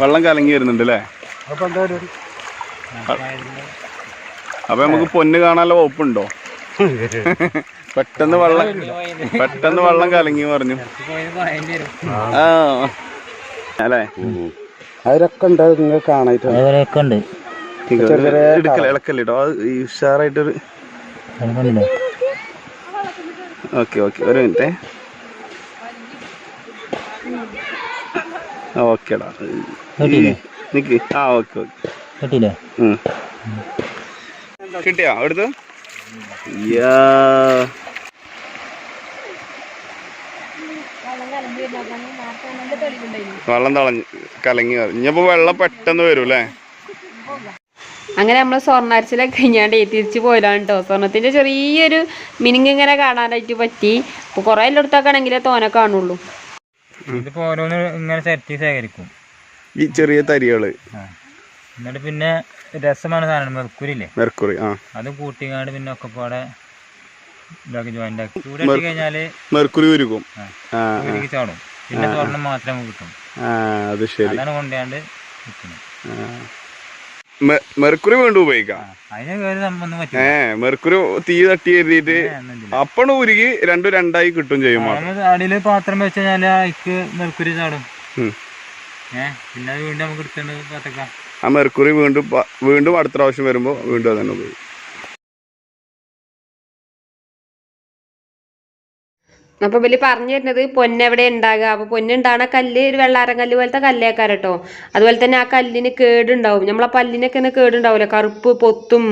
വെള്ളം കലങ്ങി വരുന്നുണ്ട് അല്ലേ? അപ്പൊ എന്താ അപ്പൊ നമുക്ക് പൊന്ന് കാണാനുള്ള വകുപ്പുണ്ടോ? പെട്ടെന്ന് വെള്ളം പെട്ടെന്ന് വെള്ളം കലങ്ങി പറഞ്ഞു. ആ. അല്ലേ? അവരൊക്കെ ഉണ്ട് നിങ്ങൾ ഉണ്ട്. അത് ഈ ഉഷാറായിട്ടൊരു ഓക്കെ ഓക്കെ ഒരു മിനിറ്റേ. ഓക്കേടാ നിക്ക്. ആ ഓക്കെ ഓക്കെ. കിട്ടിയോ? എടുത്ത്? യാ വെള്ളം തളഞ്ഞ് കലങ്ങി ഇനിയിപ്പോ വെള്ളം പെട്ടെന്ന് വരും അല്ലേ അങ്ങനെ നമ്മൾ സ്വർണാരിച്ചിലൊക്കെ കഴിഞ്ഞാണ്ട് തിരിച്ചു പോയതാണ് കേട്ടോ സ്വർണത്തിന്റെ ചെറിയൊരു മിനിങ് ഇങ്ങനെ കാണാനായിട്ട് പറ്റി. അപ്പൊ കുറേ എല്ലായിടത്തൊക്കെ ആണെങ്കിലേ തോനെ കാണുള്ളൂ. ഇതിപ്പോ ഓരോന്ന് ഇങ്ങനെ സെറ്റ് ശേഖരിക്കും. ഈ ചെറിയ തരികൾ. എന്നിട്ട് പിന്നെ രസമാണ് സാധനം. മെർക്കുരി ഇല്ലേ മെർക്കുറി ആ. അത് കൂട്ടിക്കാണ്ട് പിന്നെ ഒക്കെ പാടെ ഇതാക്കി ജോയിന്റ് ആക്കി. ചൂടാക്കി കഴിഞ്ഞാൽ മെർക്കുറി ഉരുക്കും ഉരുക്കി ചാടും. പിന്നെ സ്വർണം മാത്രം കിട്ടും. അത് ശരി. അതാണ് കൊണ്ടാണ്ട് നിൽക്കുന്നത് മെ- മെർക്കുറി വീണ്ടും ഉപയോഗിക്കാം. ഏഹ് മെർക്കുറി തീ തട്ടി എഴുതിയിട്ട് അപ്പണ ഉരുകി രണ്ടും രണ്ടായി കിട്ടും ചെയ്യും അടിയിൽ പാത്രം വെച്ച് കഴിഞ്ഞാൽ മെർക്കുറി മെർക്കുരി ചാടും. പിന്നെ വീണ്ടും നമുക്ക് എടുക്കേണ്ടത് ആ മെർക്കുറി വീണ്ടും വീണ്ടും അടുത്ത പ്രാവശ്യം വരുമ്പോൾ വീണ്ടും അത് തന്നെ ഉപയോഗിക്കും. അപ്പൊ വലിയ പറഞ്ഞു തരുന്നത് പൊന്നെവിടെ ഉണ്ടാകുക അപ്പൊ പൊന്നുണ്ടാകുന്ന കല്ല് ഒരു വെള്ളാരം കല്ല് പോലത്തെ കല്ലേക്കാർ കേട്ടോ അതുപോലെ തന്നെ ആ കല്ലിന് കേടുണ്ടാവും. നമ്മളെ പല്ലിനൊക്കെ ഇങ്ങനെ കേടുണ്ടാവില്ല കറുപ്പ് പൊത്തും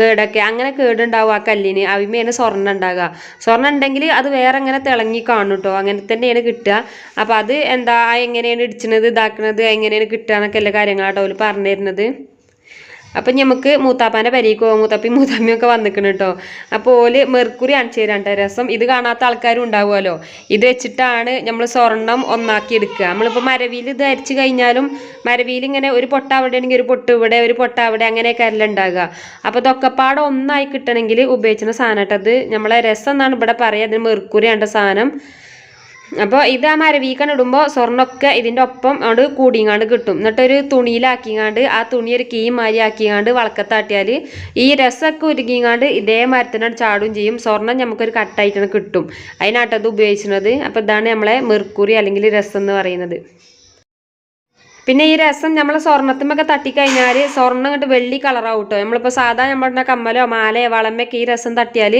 കേടൊക്കെ. അങ്ങനെ കേടുണ്ടാവും ആ കല്ലിന്. അവിമയാണ് സ്വർണം ഉണ്ടാകുക സ്വർണം ഉണ്ടെങ്കിൽ അത് വേറെ അങ്ങനെ തിളങ്ങി കാണും കേട്ടോ അങ്ങനെ തന്നെയാണ് കിട്ടുക അപ്പൊ അത് എന്താ എങ്ങനെയാണ് ഇടിച്ചണത് ഇതാക്കണത് എങ്ങനെയാണ് കിട്ടുക എന്നൊക്കെ എല്ലാ കാര്യങ്ങളാട്ടോ അവർ പറഞ്ഞു തരുന്നത്. അപ്പം നമുക്ക് മൂത്താപ്പാന്റെ പരീക്കോ മൂത്താപ്പി മൂത്തപ്പി മൂത്തമ്മയും ഒക്കെ വന്നിക്കണം കേട്ടോ അപ്പോൾ ഓൽ മെർക്കുറി അണിച്ചു തരാം കേട്ടോ രസം. ഇത് കാണാത്ത ആൾക്കാരും ഉണ്ടാവുമല്ലോ. ഇത് വെച്ചിട്ടാണ് നമ്മൾ സ്വർണം ഒന്നാക്കി എടുക്കുക. നമ്മളിപ്പോൾ മരവിയിൽ ഇത് അരിച്ചു കഴിഞ്ഞാലും മരവിയിൽ ഇങ്ങനെ ഒരു പൊട്ട അവിടെ ആണെങ്കിൽ ഒരു പൊട്ട് ഇവിടെ ഒരു പൊട്ട അവിടെ അങ്ങനെയൊക്കെ അല്ല ഉണ്ടാകുക അപ്പോൾ ഇതൊക്കെ ഒന്നായി കിട്ടണമെങ്കിൽ ഉപയോഗിക്കുന്ന സാധനം കേട്ടത് നമ്മളെ രസം എന്നാണ് ഇവിടെ പറയുക. അതിന് മെർക്കുറി ആണ്ട സാധനം. അപ്പോൾ ഇത് ആ മരവീക്കൺ ഇടുമ്പോൾ സ്വർണമൊക്കെ ഇതിന്റെ ഒപ്പം അവിടെ കൂടിയങ്ങാണ്ട് കിട്ടും. എന്നിട്ടൊരു തുണിയിലാക്കിങ്ങാണ്ട് ആ തുണി ഒരു കീ മാരി ആക്കിങ്ങാണ്ട് വളക്കത്താട്ടിയാൽ ഈ രസമൊക്കെ ഉരുകിങ്ങാണ്ട് ഇതേ മരത്തിനോട് ചാടും ചെയ്യും. സ്വർണം നമുക്കൊരു കട്ടായിട്ടാണ് കിട്ടും. അതിനാട്ടത് ഉപയോഗിക്കുന്നത് അപ്പോൾ ഇതാണ് നമ്മളെ മെർക്കുറി അല്ലെങ്കിൽ രസം എന്ന് പറയുന്നത്. പിന്നെ ഈ രസം നമ്മളെ സ്വർണത്തുമൊക്കെ തട്ടിക്കഴിഞ്ഞാൽ സ്വർണം ഇങ്ങോട്ട് വെള്ളി കളറാവും കേട്ടോ നമ്മളിപ്പോൾ സാധാ നമ്മുടെ കമ്മലോ മാലയോ വളമൊക്കെ ഈ രസം തട്ടിയാൽ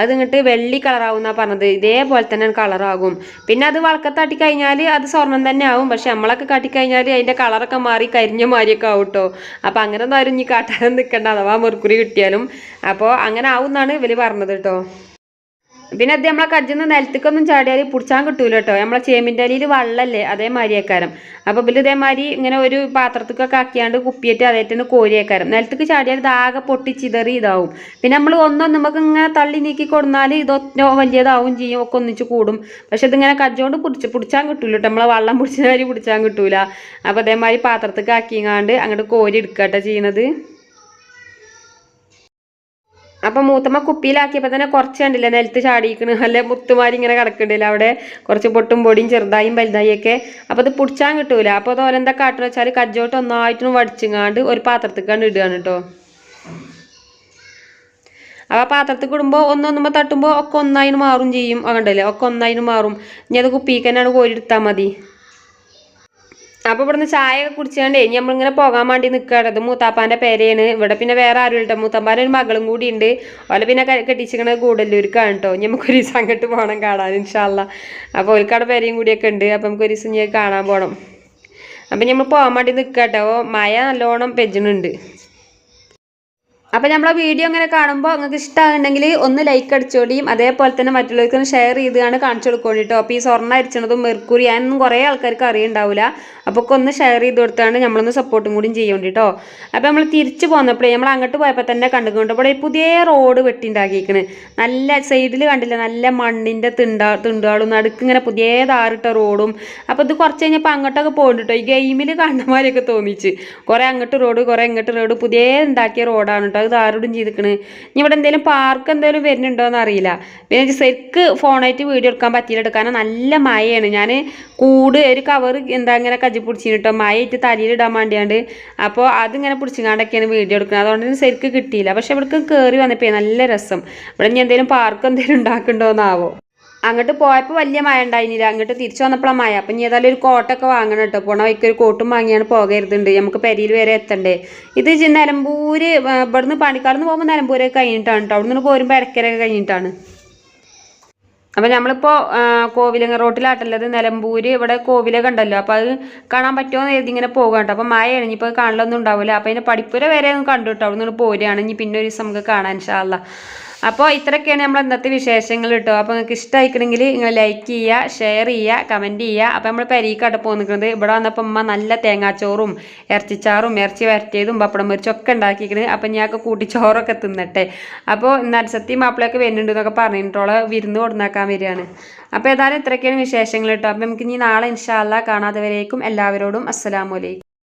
അത് ഇങ്ങോട്ട് വെള്ളി കളറാവും എന്നാണ് പറഞ്ഞത്. ഇതേപോലെ തന്നെ കളറാകും. പിന്നെ അത് വളക്ക തട്ടിക്കഴിഞ്ഞാൽ അത് സ്വർണം തന്നെ ആവും. പക്ഷെ നമ്മളൊക്കെ കാട്ടിക്കഴിഞ്ഞാൽ അതിന്റെ കളറൊക്കെ മാറി കരിഞ്ഞ മാറിയൊക്കെ ആവും കേട്ടോ അപ്പോൾ അങ്ങനെ ഒന്നും ആരും ഇനി കാട്ടാതെ നിൽക്കേണ്ട അഥവാ മെർക്കുറി കിട്ടിയാലും. അപ്പോൾ അങ്ങനെ ആവും എന്നാണ് ഇവർ പറഞ്ഞത് കേട്ടോ. പിന്നെ അത് നമ്മളെ കജ്ജിന്ന് നിലത്തേക്കൊന്നും ചാടിയാൽ പിടിച്ചാൻ കിട്ടൂല കേട്ടോ. നമ്മളെ ചേമ്പിന്റെ അലിയിൽ വെള്ളമല്ലേ അതേമാതിരിയേക്കാരം അപ്പോൾ ഇതിൽ ഇതേമാതിരി ഇങ്ങനെ ഒരു പാത്രത്തിക്കൊക്കെ ആക്കിയാണ്ട് കുപ്പിയേറ്റ് അതേറ്റന് കോരിയേക്കാരം. നിലത്തേക്ക് ചാടിയാൽ ഇതാകെ പൊട്ടി ചിതറി ഇതാവും. പിന്നെ നമ്മൾ ഒന്നും നമുക്ക് ഇങ്ങനെ തള്ളി നീക്കി കൊടുന്നാൽ ഇതൊറ്റ വലിയതാവും ചെയ്യും ഒക്കെ ഒന്നിച്ച് കൂടും. പക്ഷെ ഇതിങ്ങനെ കജ്ജോണ്ട് പിടിച്ച് പിടിച്ചാൻ കിട്ടൂല കേട്ടോ. നമ്മളെ വള്ളം പിടിച്ച മാതിരി പിടിച്ചാൻ കിട്ടൂല. അപ്പോൾ അതേമാതിരി പാത്രത്തേക്ക് ആക്കിങ്ങാണ്ട് അങ്ങോട്ട് കോരി എടുക്കുക കേട്ടോ അപ്പം മൂത്തമ്മ കുപ്പിയിലാക്കിയപ്പോൾ തന്നെ കുറച്ച് കണ്ടില്ല നിലത്ത് ചാടിയിരിക്കണ്. നല്ല മുത്തുമാരി ഇങ്ങനെ കിടക്കണ്ടില്ല അവിടെ. കുറച്ച് പൊട്ടും പൊടിയും ചെറുതായും വലുതായും ഒക്കെ അപ്പോൾ അത് പിടിച്ചാൻ കിട്ടൂല. അപ്പോൾ അത് ഓലെന്താ കാട്ടെന്ന് വെച്ചാൽ കജ്ജോട്ട് ഒന്നായിട്ടും വടിച്ചിങ്ങാണ്ട് ഒരു പാത്രത്തിക്കാണ്ട് ഇടുകയാണ് കേട്ടോ. അപ്പോൾ ആ പാത്രത്തിൽ ഇടുമ്പോൾ ഒന്നൊന്നുമ്പോൾ തട്ടുമ്പോൾ ഒക്കെ ഒന്നായിനും മാറും ചെയ്യും. അങ്ങണ്ടല്ലേ ഒക്കെ ഒന്നായിനും മാറും. ഇനി അത് കുപ്പിക്ക് തന്നെയാണ് കോരി എടുത്താൽ മതി. അപ്പൊ ഇവിടുന്ന് ചായ ഇനി നമ്മളിങ്ങനെ പോകാൻ വേണ്ടി നിൽക്കുകയാണ് ഇത് മൂത്താപ്പാന്റെ പേരെയാണ് ഇവിടെ പിന്നെ വേറെ ആരും ഇല്ല മൂത്താപ്പാന്റെ ഒരു മകളും കൂടി ഉണ്ട്. ഓലെ പിന്നെ കെട്ടിച്ചിരിക്കണ ഗൂഡല്ലൂർക്കാണ് കേട്ടോ ഇനി നമുക്ക് ഒരു ദിവസം അങ്ങോട്ട് പോകണം കാണാൻ ഇൻഷാല്ല അപ്പോൾ ഓൽക്കാട് പേരെയും കൂടിയൊക്കെ ഉണ്ട്. അപ്പൊ നമുക്ക് ഒരു ദിവസം ഇനി കാണാൻ പോകണം അപ്പം നമ്മൾ പോകാൻ വേണ്ടി നിൽക്കട്ടോ മഴ നല്ലോണം പെജണുണ്ട് അപ്പം നമ്മളെ വീഡിയോ അങ്ങനെ കാണുമ്പോൾ നിങ്ങൾക്ക് ഇഷ്ടമാകുന്നുണ്ടെങ്കിൽ ഒന്ന് ലൈക്ക് അടിച്ചോടിയും അതേപോലെ തന്നെ മറ്റുള്ളവർക്കൊന്ന് ഷെയർ ചെയ്താണ് കാണിച്ചു കൊടുക്കോളൂ കേട്ടോ ഈ സ്വർണ അരിച്ചണതും മെർക്കുറി ഞാനൊന്നും കുറേ ആൾക്കാർക്ക് അറിയുണ്ടാവില്ല അപ്പോൾ ഒക്കെ ഒന്ന് ഷെയർ ചെയ്ത് കൊടുത്താണ് നമ്മളൊന്ന് സപ്പോർട്ടും കൂടി ചെയ്യും കേട്ടോ അപ്പോൾ നമ്മൾ തിരിച്ച് പോന്നപ്പോഴേ നമ്മൾ അങ്ങോട്ട് പോയപ്പോൾ തന്നെ കണ്ടുകൊണ്ട് ഇവിടെ പുതിയ റോഡ് വെട്ടിണ്ടാക്കിയിരിക്കണ് നല്ല സൈഡിൽ കണ്ടില്ല? നല്ല മണ്ണിന്റെ തിണ്ടാ തിണ്ടാളും നടുക്ക് ഇങ്ങനെ പുതിയ താറിട്ട റോഡും അപ്പോൾ ഇത് കുറച്ച് കഴിഞ്ഞപ്പോൾ അങ്ങോട്ടൊക്കെ പോകുന്നുണ്ട് കേട്ടോ ഈ ഗെയിമിൽ കണ്ടമാരെയൊക്കെ തോന്നിച്ച്. കുറേ അങ്ങോട്ട് റോഡ് കുറേ ഇങ്ങോട്ട് റോഡ് പുതിയ ഉണ്ടാക്കിയ റോഡാണ് കേട്ടോ അത് താറോടും ചെയ്തിക്കണ്. ഇനി ഇവിടെ എന്തെങ്കിലും പാർക്ക് എന്തെങ്കിലും വരുന്നുണ്ടോ എന്ന് അറിയില്ല. പിന്നെ ശരിക്ക് ഫോണായിട്ട് വീഡിയോ എടുക്കാൻ പറ്റിയില്ല. എടുക്കാനോ നല്ല മഴയാണ്. ഞാൻ കൂട് ഒരു കവർ എന്താ ഇങ്ങനെ കജ്ജി പിടിച്ചിന് കേട്ടോ മഴയിട്ട് തലയിലിടാൻ വേണ്ടിയാണ്ട്. അപ്പോൾ അതിങ്ങനെ പിടിച്ചിങ്ങാണ്ടൊക്കെയാണ് വീഡിയോ എടുക്കുന്നത്. അതുകൊണ്ട് ശരിക്ക് കിട്ടിയില്ല. പക്ഷെ ഇവിടേക്ക് കയറി വന്നപ്പോൾ നല്ല രസം. ഇവിടെ ഇനി എന്തെങ്കിലും പാർക്ക് എന്തെങ്കിലും ഉണ്ടാക്കുന്നുണ്ടോന്നാവോ അങ്ങോട്ട് പോയപ്പോൾ വലിയ മഴ ഉണ്ടായിരുന്നില്ല. അങ്ങോട്ട് തിരിച്ചു വന്നപ്പോഴാണ് മഴ. അപ്പം ഇനി ഏതായാലും ഒരു കോട്ടൊക്കെ വാങ്ങണം കേട്ടോ. പോണ വഴിക്ക് ഒരു കോട്ടും വാങ്ങിയാണ് പോകരുതുണ്ട്. നമുക്ക് പെരിയിൽ വരെ എത്തണ്ടേ. ഇത് നിലമ്പൂര് ഇവിടുന്ന് പാണ്ടിക്കാട് നിന്ന് പോകുമ്പോൾ നിലമ്പൂരൊക്കെ കഴിഞ്ഞിട്ടാണ് കേട്ടോ. അവിടെ നിന്ന് പോരുമ്പോൾ ഇടയ്ക്കരൊക്കെ കഴിഞ്ഞിട്ടാണ്. അപ്പം നമ്മളിപ്പോൾ കോവിലങ്ങ റോട്ടിലാട്ടുള്ളത് നിലമ്പൂര് ഇവിടെ കോവിലൊക്കെ ഉണ്ടല്ലോ. അപ്പോൾ അത് കാണാൻ പറ്റുമോ എന്ന് എഴുതി ഇങ്ങനെ പോകാം കേട്ടോ. അപ്പോൾ മഴയാണ് ഇനിയിപ്പോൾ കാണലൊന്നും ഉണ്ടാവില്ല. അപ്പോൾ അതിന്റെ പഠിപ്പുര വരെ ഒന്ന് കണ്ടു കേട്ടോ. അവിടെ നിന്ന് പോരുകയാണ്. ഇനി പിന്നെ ഒരു ദിവസം നമുക്ക് കാണാൻ ഇൻഷാല്ല അപ്പോൾ ഇത്രയൊക്കെയാണ് നമ്മൾ ഇന്നത്തെ വിശേഷങ്ങൾ കേട്ടോ. അപ്പോൾ നിങ്ങൾക്ക് ഇഷ്ടമായിക്കണമെങ്കിൽ നിങ്ങൾ ലൈക്ക് ചെയ്യുക ഷെയർ ചെയ്യുക കമന്റ് ചെയ്യുക. അപ്പോൾ നമ്മൾ പെരീക്കാട്ട് പോകുന്നത് ഇവിടെ വന്നപ്പോൾ ഉമ്മ നല്ല തേങ്ങാച്ചോറും ഇറച്ചിച്ചാറും ഇറച്ചി വരട്ടിയതും പപ്പടം പൊരിച്ചും ഒക്കെ ഉണ്ടാക്കിയിരിക്കുന്നത് അപ്പം ഞാനൊക്കെ കൂട്ടി ചോറൊക്കെ തിന്നട്ടെ. അപ്പോൾ നരസത്തി മാപ്പിളയൊക്കെ വരുന്നുണ്ട് എന്നൊക്കെ പറഞ്ഞിട്ടോളെ വിരുന്ന് കൊടുന്നാക്കാൻ വരികയാണ്. അപ്പോൾ ഏതായാലും ഇത്രയൊക്കെയാണ് വിശേഷങ്ങൾ കേട്ടോ. അപ്പോൾ നമുക്ക് ഇനി നാളെ ഇൻഷാല്ല കാണാതെ വരേക്കും എല്ലാവരോടും അസ്സലാമലൈക്കും